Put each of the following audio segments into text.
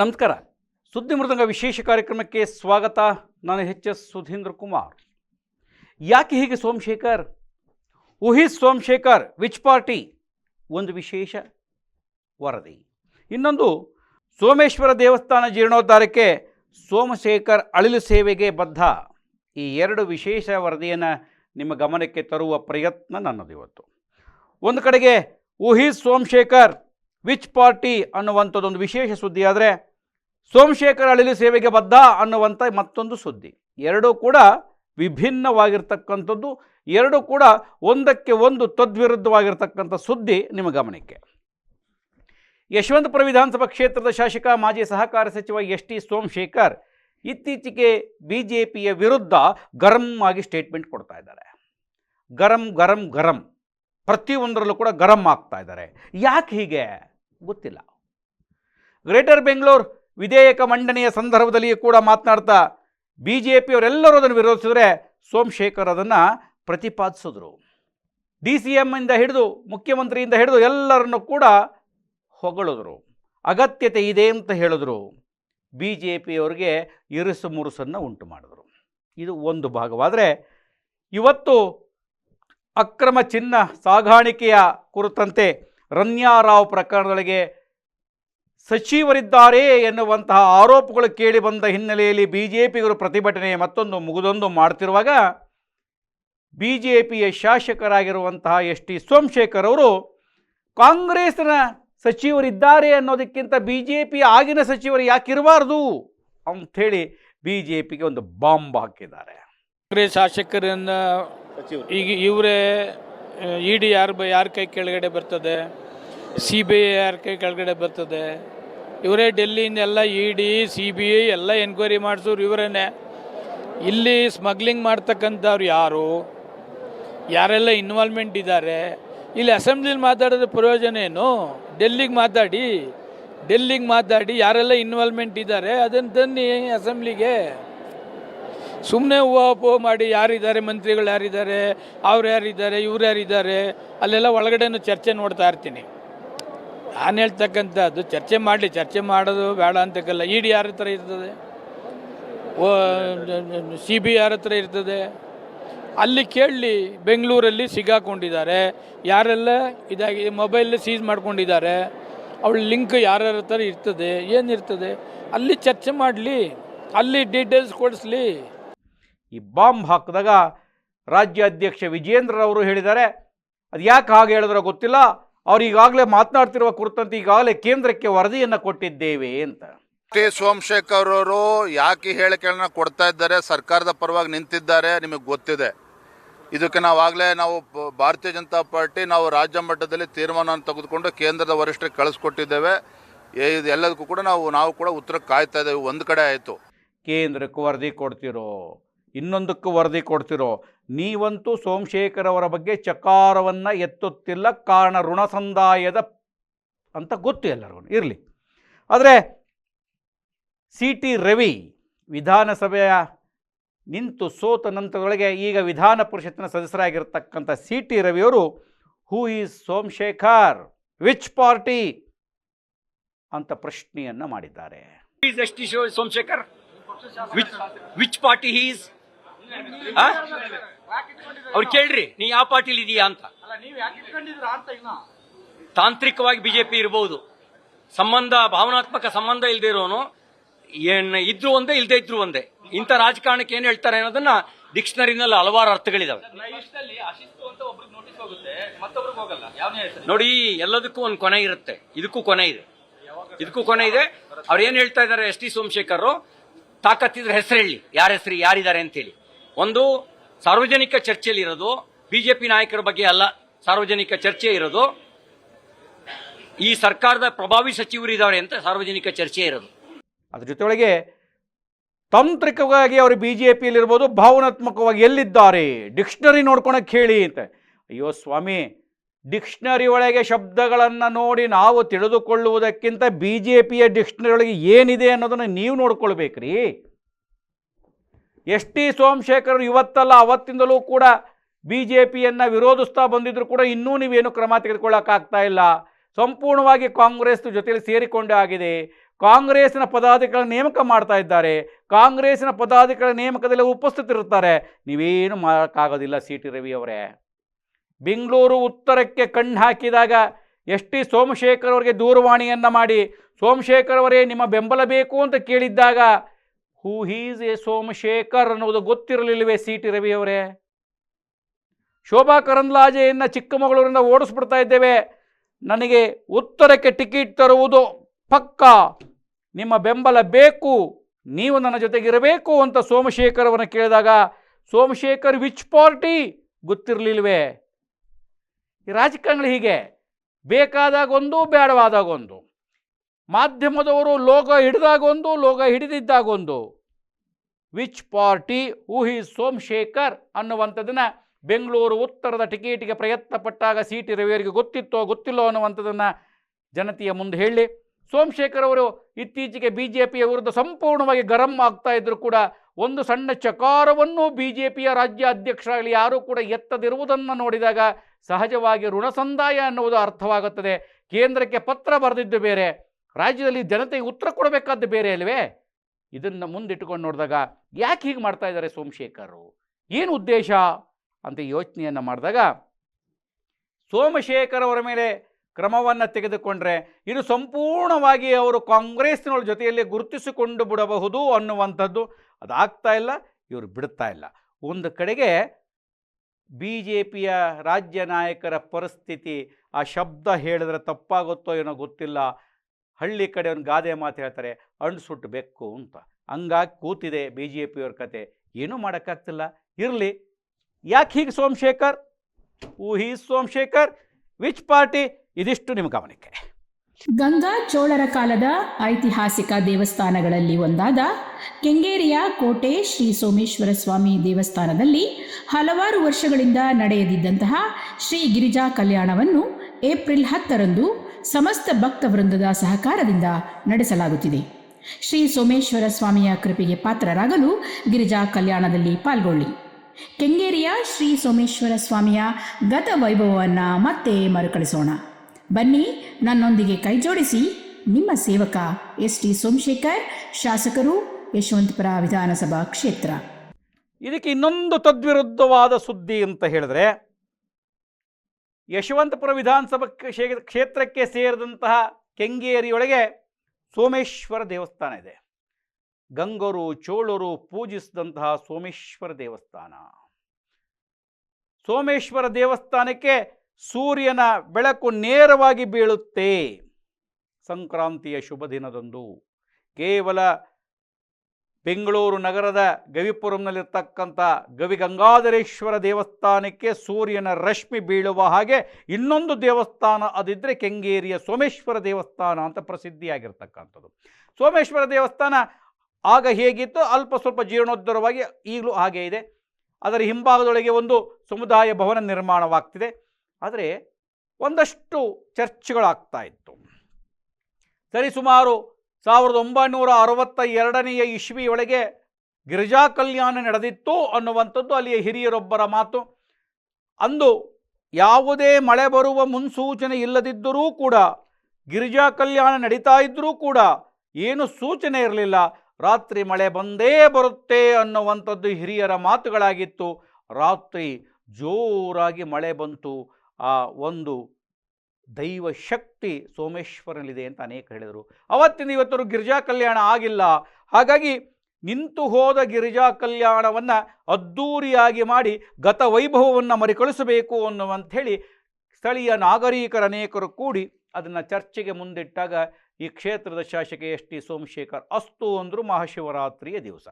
ನಮಸ್ಕಾರ. ಸುದ್ದಿ ಮೃದಂಗ ವಿಶೇಷ ಕಾರ್ಯಕ್ರಮಕ್ಕೆ ಸ್ವಾಗತ. ನಾನು ಎಚ್ ಎಸ್ ಸುಧೀಂದ್ರ ಕುಮಾರ್. ಯಾಕೆ ಹೀಗೆ Somashekar? Who is Somashekar, which party? ಒಂದು ವಿಶೇಷ ವರದಿ. ಇನ್ನೊಂದು, ಸೋಮೇಶ್ವರ ದೇವಸ್ಥಾನ ಜೀರ್ಣೋದ್ಧಾರಕ್ಕೆ ಸೋಮಶೇಖರ್ ಅಳಿಲು ಸೇವೆಗೆ ಬದ್ಧ. ಈ ಎರಡು ವಿಶೇಷ ವರದಿಯನ್ನು ನಿಮ್ಮ ಗಮನಕ್ಕೆ ತರುವ ಪ್ರಯತ್ನ ನನ್ನದು ಇವತ್ತು. ಒಂದು ಕಡೆಗೆ who is Somashekar which party ಅನ್ನುವಂಥದ್ದೊಂದು ವಿಶೇಷ ಸುದ್ದಿ ಆದರೆ ಸೋಮಶೇಖರ್ ಅಳಿಲು ಸೇವೆಗೆ ಬದ್ಧ ಅನ್ನುವಂಥ ಮತ್ತೊಂದು ಸುದ್ದಿ. ಎರಡೂ ಕೂಡ ವಿಭಿನ್ನವಾಗಿರ್ತಕ್ಕಂಥದ್ದು. ಎರಡೂ ಕೂಡ ಒಂದಕ್ಕೆ ಒಂದು ತದ್ವಿರುದ್ಧವಾಗಿರ್ತಕ್ಕಂಥ ಸುದ್ದಿ ನಿಮ್ಮ ಗಮನಕ್ಕೆ. ಯಶವಂತಪುರ ವಿಧಾನಸಭಾ ಕ್ಷೇತ್ರದ ಶಾಸಕ, ಮಾಜಿ ಸಹಕಾರ ಸಚಿವ ಎಸ್ ಟಿ ಸೋಮಶೇಖರ್ ಇತ್ತೀಚೆಗೆ ಬಿ ಜೆ ಪಿಯ ವಿರುದ್ಧ ಗರಂ ಆಗಿ ಸ್ಟೇಟ್ಮೆಂಟ್ ಕೊಡ್ತಾ ಇದ್ದಾರೆ. ಗರಂ ಗರಂ ಗರಂ. ಪ್ರತಿಯೊಂದರಲ್ಲೂ ಕೂಡ ಗರಂ ಆಗ್ತಾ ಇದ್ದಾರೆ. ಯಾಕೆ ಹೀಗೆ? ಗೊತ್ತಿಲ್ಲ. ಗ್ರೇಟರ್ ಬೆಂಗಳೂರು ವಿಧೇಯಕ ಮಂಡನೆಯ ಸಂದರ್ಭದಲ್ಲಿಯೂ ಕೂಡ ಮಾತನಾಡ್ತಾ ಬಿ ಜೆ ಪಿಯವರೆಲ್ಲರೂ ಅದನ್ನು ವಿರೋಧಿಸಿದ್ರೆ ಸೋಮಶೇಖರ್ ಅದನ್ನು ಪ್ರತಿಪಾದಿಸಿದ್ರು. ಡಿ ಸಿ ಎಮ್ಮಿಂದ ಹಿಡಿದು ಮುಖ್ಯಮಂತ್ರಿಯಿಂದ ಹಿಡಿದು ಎಲ್ಲರನ್ನು ಕೂಡ ಹೊಗಳಿದ್ರು. ಅಗತ್ಯತೆ ಇದೆ ಅಂತ ಹೇಳಿದ್ರು. ಬಿ ಜೆ ಪಿಯವರಿಗೆ ಇರಿಸು ಮುರುಸನ್ನು ಉಂಟು ಮಾಡಿದ್ರು. ಇದು ಒಂದು ಭಾಗವಾದರೆ ಇವತ್ತು ಅಕ್ರಮ ಚಿನ್ನ ಸಾಗಾಣಿಕೆಯ ಕುರಿತಂತೆ ರನ್ಯಾರಾವ್ ಪ್ರಕರಣದೊಳಗೆ ಸಚಿವರಿದ್ದಾರೆ ಎನ್ನುವಂತಹ ಆರೋಪಗಳು ಕೇಳಿ ಬಂದ ಹಿನ್ನೆಲೆಯಲ್ಲಿ ಬಿ ಜೆ ಪಿಗರು ಪ್ರತಿಭಟನೆ ಮತ್ತೊಂದು ಮುಗಿದೊಂದು ಮಾಡ್ತಿರುವಾಗ ಬಿ ಜೆ ಪಿಯ ಶಾಸಕರಾಗಿರುವಂತಹ ಎಸ್ ಟಿ ಸೋಮಶೇಖರ್ ಅವರು, ಕಾಂಗ್ರೆಸ್ನ ಸಚಿವರಿದ್ದಾರೆ ಅನ್ನೋದಕ್ಕಿಂತ ಬಿ ಜೆ ಪಿ ಆಗಿನ ಸಚಿವರು ಯಾಕಿರಬಾರ್ದು ಅಂಥೇಳಿ ಬಿ ಜೆ ಪಿಗೆ ಒಂದು ಬಾಂಬ್ ಹಾಕಿದ್ದಾರೆ. ಕಾಂಗ್ರೆಸ್ ಶಾಸಕರನ್ನ ಈಗ ಇವರೇ ಡಿ ಯಾರು ಯಾರ ಕೈ ಕೆಳಗಡೆ ಬರ್ತದೆ? C B I R K ಕೆಳಗಡೆ ಬರ್ತದೆ? ಇವರೇ ಡೆಲ್ಲಿಯಿಂದ ಎಲ್ಲ E D, C B I ಎಲ್ಲ ಎನ್ಕ್ವೈರಿ ಮಾಡಿಸೋರು ಇವರೇನೆ. ಇಲ್ಲಿ ಸ್ಮಗ್ಲಿಂಗ್ ಮಾಡ್ತಕ್ಕಂಥವ್ರು ಯಾರು? ಯಾರೆಲ್ಲ ಇನ್ವಾಲ್ವ್ಮೆಂಟ್ ಇದ್ದಾರೆ ಇಲ್ಲಿ ಅಸೆಂಬ್ಲಿಲಿ ಮಾತಾಡೋದ್ರ ಪ್ರಯೋಜನ ಏನು? ಡೆಲ್ಲಿಗೆ ಮಾತಾಡಿ. ಡೆಲ್ಲಿಗೆ ಮಾತಾಡಿ ಯಾರೆಲ್ಲ ಇನ್ವಾಲ್ವ್ಮೆಂಟ್ ಇದ್ದಾರೆ ಅದನ್ನು ತನ್ನಿ ಅಸೆಂಬ್ಲಿಗೆ. ಸುಮ್ಮನೆ ಹೂವು ಮಾಡಿ ಯಾರಿದ್ದಾರೆ, ಮಂತ್ರಿಗಳು ಯಾರಿದ್ದಾರೆ, ಅವ್ರು ಯಾರಿದ್ದಾರೆ, ಇವ್ರು ಯಾರಿದ್ದಾರೆ, ಅಲ್ಲೆಲ್ಲ ಒಳಗಡೆನೂ ಚರ್ಚೆ ನೋಡ್ತಾ ಇರ್ತೀನಿ. ನಾನು ಹೇಳ್ತಕ್ಕಂಥದ್ದು, ಚರ್ಚೆ ಮಾಡಲಿ, ಚರ್ಚೆ ಮಾಡೋದು ಬೇಡ ಅಂತಕ್ಕಲ್ಲ ಇ ಡಿ ಯಾರ ಹತ್ರ ಇರ್ತದೆ. ಓ ಸಿ ಬಿ ಯಾರ ಹತ್ರ ಇರ್ತದೆ. ಅಲ್ಲಿ ಕೇಳಲಿ, ಬೆಂಗಳೂರಲ್ಲಿ ಸಿಗಾಕೊಂಡಿದ್ದಾರೆ. ಯಾರೆಲ್ಲ ಇದಾಗಿ ಮೊಬೈಲ್ ಸೀಸ್ ಮಾಡ್ಕೊಂಡಿದ್ದಾರೆ, ಅವಳ ಲಿಂಕ್ ಯಾರ್ಯಾರ ಹತ್ರ ಇರ್ತದೆ ಏನಿರ್ತದೆ ಅಲ್ಲಿ ಚರ್ಚೆ ಮಾಡಲಿ, ಅಲ್ಲಿ ಡೀಟೇಲ್ಸ್ ಕೊಡಿಸ್ಲಿ. ಈ ಬಾಂಬ್ ಹಾಕಿದಾಗ ರಾಜ್ಯ ಅಧ್ಯಕ್ಷ ವಿಜೇಂದ್ರರವರು ಹೇಳಿದ್ದಾರೆ ಅದು ಯಾಕೆ ಹಾಗೆ ಹೇಳಿದ್ರೋ ಗೊತ್ತಿಲ್ಲ. ಅವ್ರು ಈಗಾಗಲೇ ಮಾತನಾಡ್ತಿರುವ ಕುರಿತಂತೆ ಈಗಾಗಲೇ ಕೇಂದ್ರಕ್ಕೆ ವರದಿಯನ್ನು ಕೊಟ್ಟಿದ್ದೇವೆ ಅಂತ. ಟಿ ಸೋಮಶೇಖರ್ ಅವರು ಯಾಕೆ ಹೇಳಿಕೆಗಳನ್ನ ಕೊಡ್ತಾ ಇದ್ದಾರೆ ಸರ್ಕಾರದ ಪರವಾಗಿ ನಿಂತಿದ್ದಾರೆ ನಿಮಗೆ ಗೊತ್ತಿದೆ. ಇದಕ್ಕೆ ನಾವಾಗಲೇ ನಾವು ಭಾರತೀಯ ಜನತಾ ಪಾರ್ಟಿ ನಾವು ರಾಜ್ಯ ಮಟ್ಟದಲ್ಲಿ ತೀರ್ಮಾನ ತೆಗೆದುಕೊಂಡು ಕೇಂದ್ರದ ವರಿಷ್ಠರಿಗೆ ಕಳಿಸ್ಕೊಟ್ಟಿದ್ದೇವೆ. ಇದು ಎಲ್ಲದಕ್ಕೂ ಕೂಡ ನಾವು ನಾವು ಕೂಡ ಉತ್ತರ ಕಾಯ್ತಾ ಇದ್ದೇವೆ. ಒಂದು ಕಡೆ ಆಯಿತು. ಕೇಂದ್ರಕ್ಕೆ ವರದಿ ಕೊಡ್ತಿರೋ ಇನ್ನೊಂದಕ್ಕೂ ವರದಿ ಕೊಡ್ತಿರೋ, ನೀವಂತೂ ಸೋಮಶೇಖರ್ ಅವರ ಬಗ್ಗೆ ಚಕಾರವನ್ನು ಎತ್ತುತ್ತಿಲ್ಲ, ಕಾರಣ ಋಣ ಸಂದಾಯದ ಅಂತ ಗೊತ್ತು ಎಲ್ಲರಿಗೂ, ಇರಲಿ. ಆದರೆ ಸಿ ಟಿ ರವಿ ವಿಧಾನಸಭೆಯ ನಿಂತು ಸೋತ ನಂತರದೊಳಗೆ ಈಗ ವಿಧಾನ ಪರಿಷತ್ತಿನ ಸದಸ್ಯರಾಗಿರ್ತಕ್ಕಂಥ C T ರವಿಯವರು who is Somashekar? Which party ಅಂತ ಪ್ರಶ್ನೆಯನ್ನು ಮಾಡಿದ್ದಾರೆ. Somashekar? Which he's Which is? ಅವ್ರು ಕೇಳ್ರಿ, ನೀ ಯಾವ ಪಾರ್ಟಿಲಿ ಇದೀಯಾ ಅಂತ. ತಾಂತ್ರಿಕವಾಗಿ ಬಿಜೆಪಿ ಇರಬಹುದು ಸಂಬಂಧ, ಭಾವನಾತ್ಮಕ ಸಂಬಂಧ ಇಲ್ಲದೆ ಇರೋನು, ಏನ್ ಇದ್ರು ಒಂದೇ, ಇಲ್ದೇ ಇದ್ರು ಒಂದೇ. ಇಂಥ ರಾಜಕಾರಣಕ್ಕೆ ಏನ್ ಹೇಳ್ತಾರೆ ಅನ್ನೋದನ್ನ ಡಿಕ್ಷನರಿನಲ್ಲಿ ಹಲವಾರು ಅರ್ಥಗಳಿದಾವೆ. ನೋಡಿ, ಎಲ್ಲದಕ್ಕೂ ಒಂದು ಕೊನೆ ಇರುತ್ತೆ. ಇದಕ್ಕೂ ಕೊನೆ ಇದೆ. ಇದಕ್ಕೂ ಕೊನೆ ಇದೆ. ಅವ್ರು ಏನ್ ಹೇಳ್ತಾ ಇದ್ದಾರೆ ಎಸ್ ಟಿ ಸೋಮಶೇಖರ್ ತಾಕತ್ತಿದ್ರೆ ಹೆಸರು ಹೇಳಿ. ಯಾರ ಹೆಸರು, ಯಾರಿದ್ದಾರೆ ಅಂತೇಳಿ. ಒಂದು ಸಾರ್ವಜನಿಕ ಚರ್ಚೆಯಲ್ಲಿ ಇರೋದು, ಬಿಜೆಪಿ ನಾಯಕರ ಬಗ್ಗೆ ಅಲ್ಲ, ಸಾರ್ವಜನಿಕ ಚರ್ಚೆ ಇರೋದು. ಈ ಸರ್ಕಾರದ ಪ್ರಭಾವಿ ಸಚಿವರು ಇದ್ದಾರೆ ಅಂತ ಸಾರ್ವಜನಿಕ ಚರ್ಚೆ ಇರೋದು. ಅದ್ರ ಜೊತೆಯೊಳಗೆ ತಾಂತ್ರಿಕವಾಗಿ ಅವರು ಬಿ ಜೆ ಪಿಯಲ್ಲಿರ್ಬೋದು ಭಾವನಾತ್ಮಕವಾಗಿ ಎಲ್ಲಿದ್ದಾರೆ? ಡಿಕ್ಷನರಿ ನೋಡ್ಕೊಳಕ್ಕೆ ಹೇಳಿ ಅಂತ. ಅಯ್ಯೋ ಸ್ವಾಮಿ, ಡಿಕ್ಷನರಿ ಒಳಗೆ ಶಬ್ದಗಳನ್ನು ನೋಡಿ ನಾವು ತಿಳಿದುಕೊಳ್ಳುವುದಕ್ಕಿಂತ ಬಿ ಜೆ ಪಿಯ ಡಿಕ್ಷನರಿ ಒಳಗೆ ಏನಿದೆ ಅನ್ನೋದನ್ನು ನೀವು ನೋಡ್ಕೊಳ್ಬೇಕ್ರಿ. ಎಸ್ ಟಿ ಸೋಮಶೇಖರ್ ಇವತ್ತಲ್ಲ, ಅವತ್ತಿಂದಲೂ ಕೂಡ ಬಿ ಜೆ ಪಿಯನ್ನು ವಿರೋಧಿಸ್ತಾ ಬಂದಿದ್ದರೂ ಕೂಡ ಇನ್ನೂ ನೀವೇನು ಕ್ರಮ ತೆಗೆದುಕೊಳ್ಳೋಕ್ಕಾಗ್ತಾ ಇಲ್ಲ. ಸಂಪೂರ್ಣವಾಗಿ ಕಾಂಗ್ರೆಸ್ ಜೊತೆಯಲ್ಲಿ ಸೇರಿಕೊಂಡೇ ಆಗಿದೆ. ಕಾಂಗ್ರೆಸ್ನ ಪದಾಧಿಕಾರಿಗಳ ನೇಮಕ ಮಾಡ್ತಾ ಇದ್ದಾರೆ. ಕಾಂಗ್ರೆಸ್ನ ಪದಾಧಿಕಾರಿಗಳ ನೇಮಕದಲ್ಲಿ ಉಪಸ್ಥಿತರಿರ್ತಾರೆ. ನೀವೇನು ಮಾಡೋಕ್ಕಾಗೋದಿಲ್ಲ ಸಿ ಟಿ ರವಿ ಅವರೇ. ಬೆಂಗಳೂರು ಉತ್ತರಕ್ಕೆ ಕಣ್ಣು ಹಾಕಿದಾಗ ಎಸ್ ಟಿ ಸೋಮಶೇಖರ್ ಅವರಿಗೆ ದೂರವಾಣಿಯನ್ನು ಮಾಡಿ, ಸೋಮಶೇಖರ್ ಅವರೇ, ನಿಮ್ಮ ಬೆಂಬಲ ಬೇಕು ಅಂತ ಕೇಳಿದ್ದಾಗ ಹೂ ಹೀಸ್ ಎ ಸೋಮಶೇಖರ್ ಅನ್ನೋದು ಗೊತ್ತಿರಲಿಲ್ಲವೇ ಸಿ ಟಿ ರವಿ ಅವರೇ? ಶೋಭಾ ಕರಂದ್ಲಾಜೆಯನ್ನು ಚಿಕ್ಕಮಗಳೂರಿಂದ ಓಡಿಸ್ಬಿಡ್ತಾ ಇದ್ದೇವೆ. ನನಗೆ ಉತ್ತರಕ್ಕೆ ಟಿಕೆಟ್ ತರುವುದು ಪಕ್ಕ. ನಿಮ್ಮ ಬೆಂಬಲ ಬೇಕು. ನೀವು ನನ್ನ ಜೊತೆಗಿರಬೇಕು ಅಂತ ಸೋಮಶೇಖರ್ ಅವರನ್ನು ಕೇಳಿದಾಗ, ಸೋಮಶೇಖರ್ ವಿಚ್ ಪಾರ್ಟಿ ಗೊತ್ತಿರಲಿಲ್ವೇ ರಾಜಕಾರಣಿಗಳು ಹೀಗೆ ಬೇಕಾದಾಗೊಂದು ಬೇಡವಾದಾಗೊಂದು ಮಾಧ್ಯಮದವರು ಲೋಗ ಹಿಡಿದಾಗೊಂದು logo ಹಿಡಿದಿದ್ದಾಗೊಂದು. Which party who he Somashekar ಅನ್ನುವಂಥದ್ದನ್ನು ಬೆಂಗಳೂರು ಉತ್ತರದ ಟಿಕೆಟಿಗೆ ಪ್ರಯತ್ನ ಪಟ್ಟಾಗ ಸೀಟ್ ರವಿಯವರಿಗೆ ಗೊತ್ತಿತ್ತೋ ಗೊತ್ತಿಲ್ಲೋ ಅನ್ನುವಂಥದ್ದನ್ನು ಜನತೆಯ ಮುಂದೆ ಹೇಳಿ. ಸೋಮಶೇಖರ್ ಅವರು ಇತ್ತೀಚೆಗೆ ಬಿ ಜೆ ಪಿಯ ವಿರುದ್ಧ ಸಂಪೂರ್ಣವಾಗಿ ಗರಂ ಆಗ್ತಾ ಇದ್ದರೂ ಕೂಡ ಒಂದು ಸಣ್ಣ ಚಕಾರವನ್ನು ಬಿ ಜೆ ಪಿಯ ರಾಜ್ಯ ಅಧ್ಯಕ್ಷರಾಗಲಿ ಯಾರೂ ಕೂಡ ಎತ್ತದಿರುವುದನ್ನು ನೋಡಿದಾಗ ಸಹಜವಾಗಿ ಋಣ ಸಂದಾಯ ಅನ್ನುವುದು ಅರ್ಥವಾಗುತ್ತದೆ. ಕೇಂದ್ರಕ್ಕೆ ಪತ್ರ ಬರೆದಿದ್ದು ಬೇರೆ, ರಾಜ್ಯದಲ್ಲಿ ಜನತೆಗೆ ಉತ್ತರ ಕೊಡಬೇಕಾದ್ದು ಬೇರೆ ಅಲ್ವೇ? ಇದನ್ನು ಮುಂದಿಟ್ಟುಕೊಂಡು ನೋಡಿದಾಗ ಯಾಕೆ ಹೀಗೆ ಮಾಡ್ತಾ ಇದ್ದಾರೆ ಸೋಮಶೇಖರು ಏನು ಉದ್ದೇಶ? ಅಂತ ಯೋಚನೆಯನ್ನು ಮಾಡಿದಾಗ ಸೋಮಶೇಖರ್ ಅವರ ಮೇಲೆ ಕ್ರಮವನ್ನು ತೆಗೆದುಕೊಂಡ್ರೆ ಇದು ಸಂಪೂರ್ಣವಾಗಿ ಅವರು ಕಾಂಗ್ರೆಸ್ನವ್ರ ಜೊತೆಯಲ್ಲಿ ಗುರುತಿಸಿಕೊಂಡು ಬಿಡಬಹುದು ಅನ್ನುವಂಥದ್ದು ಅದಾಗ್ತಾ ಇಲ್ಲ, ಇವರು ಬಿಡ್ತಾ ಇಲ್ಲ. ಒಂದು ಕಡೆಗೆ ಬಿ ಜೆ ಪಿಯ ರಾಜ್ಯ ನಾಯಕರ ಪರಿಸ್ಥಿತಿ ಆ ಶಬ್ದ ಹೇಳಿದ್ರೆ ತಪ್ಪಾಗುತ್ತೋ ಏನೋ ಗೊತ್ತಿಲ್ಲ ಹಳ್ಳಿ ಕಡೆ ಒಂದು ಗಾದೆ ಮಾತು ಹೇಳ್ತಾರೆ ಅಂಡು ಸುಟ್ಟು ಬೆಕ್ಕು ಅಂತ. ಹಂಗಾಗಿ ಕೂತಿದೆ ಬಿ ಜೆ ಪಿಯವ್ರ ಕತೆ. ಏನೂ ಮಾಡೋಕ್ಕಾಗ್ತಿಲ್ಲ. ಇರಲಿ. ಯಾಕೆ ಹೀಗೆ ಸೋಮಶೇಖರ್? ಊ ಸೋಮಶೇಖರ್. Which party? ಇದಿಷ್ಟು ನಿಮ್ಮ ಗಮನಕ್ಕೆ. ಗಂಗಾ ಚೋಳರ ಕಾಲದ ಐತಿಹಾಸಿಕ ದೇವಸ್ಥಾನಗಳಲ್ಲಿ ಒಂದಾದ ಕೆಂಗೇರಿಯ ಕೋಟೆ ಶ್ರೀ ಸೋಮೇಶ್ವರ ಸ್ವಾಮಿ ದೇವಸ್ಥಾನದಲ್ಲಿ ಹಲವಾರು ವರ್ಷಗಳಿಂದ ನಡೆಯದಿದ್ದಂತಹ ಶ್ರೀ ಗಿರಿಜಾ ಕಲ್ಯಾಣವನ್ನು ಏಪ್ರಿಲ್ ಹತ್ತರಂದು ಸಮಸ್ತ ಭಕ್ತ ವೃಂದದ ಸಹಕಾರದಿಂದ ನಡೆಸಲಾಗುತ್ತಿದೆ. ಶ್ರೀ ಸೋಮೇಶ್ವರ ಸ್ವಾಮಿಯ ಕೃಪೆಗೆ ಪಾತ್ರರಾಗಲು ಗಿರಿಜಾ ಕಲ್ಯಾಣದಲ್ಲಿ ಪಾಲ್ಗೊಳ್ಳಿ. ಕೆಂಗೇರಿಯ ಶ್ರೀ ಸೋಮೇಶ್ವರ ಸ್ವಾಮಿಯ ಗತ ವೈಭವವನ್ನು ಮತ್ತೆ ಮರುಕಳಿಸೋಣ. ಬನ್ನಿ, ನನ್ನೊಂದಿಗೆ ಕೈಜೋಡಿಸಿ ನಿಮ್ಮ ಸೇವಕ ಎಸ್ ಟಿ ಸೋಮಶೇಖರ್, ಶಾಸಕರು ಯಶವಂತಪುರ ವಿಧಾನಸಭಾ ಕ್ಷೇತ್ರ. ಇದಕ್ಕೆ ಇನ್ನೊಂದು ತದ್ವಿರುದ್ಧವಾದ ಸುದ್ದಿ ಅಂತ ಹೇಳಿದ್ರೆ ಯಶವಂತಪುರ ವಿಧಾನಸಭಾ ಕ್ಷೇ- ಕ್ಷೇತ್ರಕ್ಕೆ ಸೇರಿದಂತಹ ಕೆಂಗೇರಿಯೊಳಗೆ ಸೋಮೇಶ್ವರ ದೇವಸ್ಥಾನ ಇದೆ. ಗಂಗರು, ಚೋಳರು ಪೂಜಿಸಿದಂತಹ ಸೋಮೇಶ್ವರ ದೇವಸ್ಥಾನ. ಸೋಮೇಶ್ವರ ದೇವಸ್ಥಾನಕ್ಕೆ ಸೂರ್ಯನ ಬೆಳಕು ನೇರವಾಗಿ ಬೀಳುತ್ತೆ. ಸಂಕ್ರಾಂತಿಯ ಶುಭ ದಿನದಂದು ಕೇವಲ ಬೆಂಗಳೂರು ನಗರದ ಗವಿಪುರಂನಲ್ಲಿರ್ತಕ್ಕಂಥ ಗವಿಗಂಗಾಧರೇಶ್ವರ ದೇವಸ್ಥಾನಕ್ಕೆ ಸೂರ್ಯನ ರಶ್ಮಿ ಬೀಳುವ ಹಾಗೆ ಇನ್ನೊಂದು ದೇವಸ್ಥಾನ ಅದಿದ್ದರೆ ಕೆಂಗೇರಿಯ ಸೋಮೇಶ್ವರ ದೇವಸ್ಥಾನ ಅಂತ ಪ್ರಸಿದ್ಧಿಯಾಗಿರ್ತಕ್ಕಂಥದ್ದು. ಸೋಮೇಶ್ವರ ದೇವಸ್ಥಾನ ಆಗ ಹೇಗಿತ್ತು? ಅಲ್ಪ ಸ್ವಲ್ಪ ಜೀರ್ಣೋದ್ಧರವಾಗಿ ಈಗಲೂ ಹಾಗೆ ಇದೆ. ಅದರ ಹಿಂಭಾಗದೊಳಗೆ ಒಂದು ಸಮುದಾಯ ಭವನ ನಿರ್ಮಾಣವಾಗ್ತಿದೆ. ಆದರೆ ಒಂದಷ್ಟು ಚರ್ಚ್ಗಳಾಗ್ತಾ ಇತ್ತು. ಸರಿಸುಮಾರು ಸಾವಿರದ ಒಂಬೈನೂರ ಅರವತ್ತ ಎರಡನೆಯ ಇಸ್ವಿಯೊಳಗೆ ಗಿರಿಜಾ ಕಲ್ಯಾಣ ನಡೆದಿತ್ತು ಅನ್ನುವಂಥದ್ದು ಅಲ್ಲಿಯ ಹಿರಿಯರೊಬ್ಬರ ಮಾತು. ಅಂದು ಯಾವುದೇ ಮಳೆ ಬರುವ ಮುನ್ಸೂಚನೆ ಇಲ್ಲದಿದ್ದರೂ ಕೂಡ, ಗಿರಿಜಾ ಕಲ್ಯಾಣ ನಡೀತಾ ಇದ್ದರೂ ಕೂಡ ಏನು ಸೂಚನೆ ಇರಲಿಲ್ಲ. ರಾತ್ರಿ ಮಳೆ ಬಂದೇ ಬರುತ್ತೆ ಅನ್ನುವಂಥದ್ದು ಹಿರಿಯರ ಮಾತುಗಳಾಗಿತ್ತು. ರಾತ್ರಿ ಜೋರಾಗಿ ಮಳೆ ಬಂತು. ಆ ಒಂದು ದೈವ ಶಕ್ತಿ ಸೋಮೇಶ್ವರನಲ್ಲಿದೆ ಅಂತ ಅನೇಕ ಹೇಳಿದರು. ಅವತ್ತಿನ ಇವತ್ತರು ಗಿರಿಜಾ ಕಲ್ಯಾಣ ಆಗಿಲ್ಲ. ಹಾಗಾಗಿ ನಿಂತು ಹೋದ ಗಿರಿಜಾ ಕಲ್ಯಾಣವನ್ನು ಅದ್ಧೂರಿಯಾಗಿ ಮಾಡಿ ಗತ ವೈಭವವನ್ನು ಮರಿಕಳಿಸಬೇಕು ಅನ್ನುವಂಥೇಳಿ ಸ್ಥಳೀಯ ನಾಗರಿಕರ ಅನೇಕರು ಕೂಡಿ ಅದನ್ನು ಚರ್ಚೆಗೆ ಮುಂದಿಟ್ಟಾಗ ಈ ಕ್ಷೇತ್ರದ ಶಾಸಕ ಎಸ್ ಟಿ ಸೋಮಶೇಖರ್, ಅಸ್ತು ಅಂದರು ಮಹಾಶಿವರಾತ್ರಿಯ ದಿವಸ.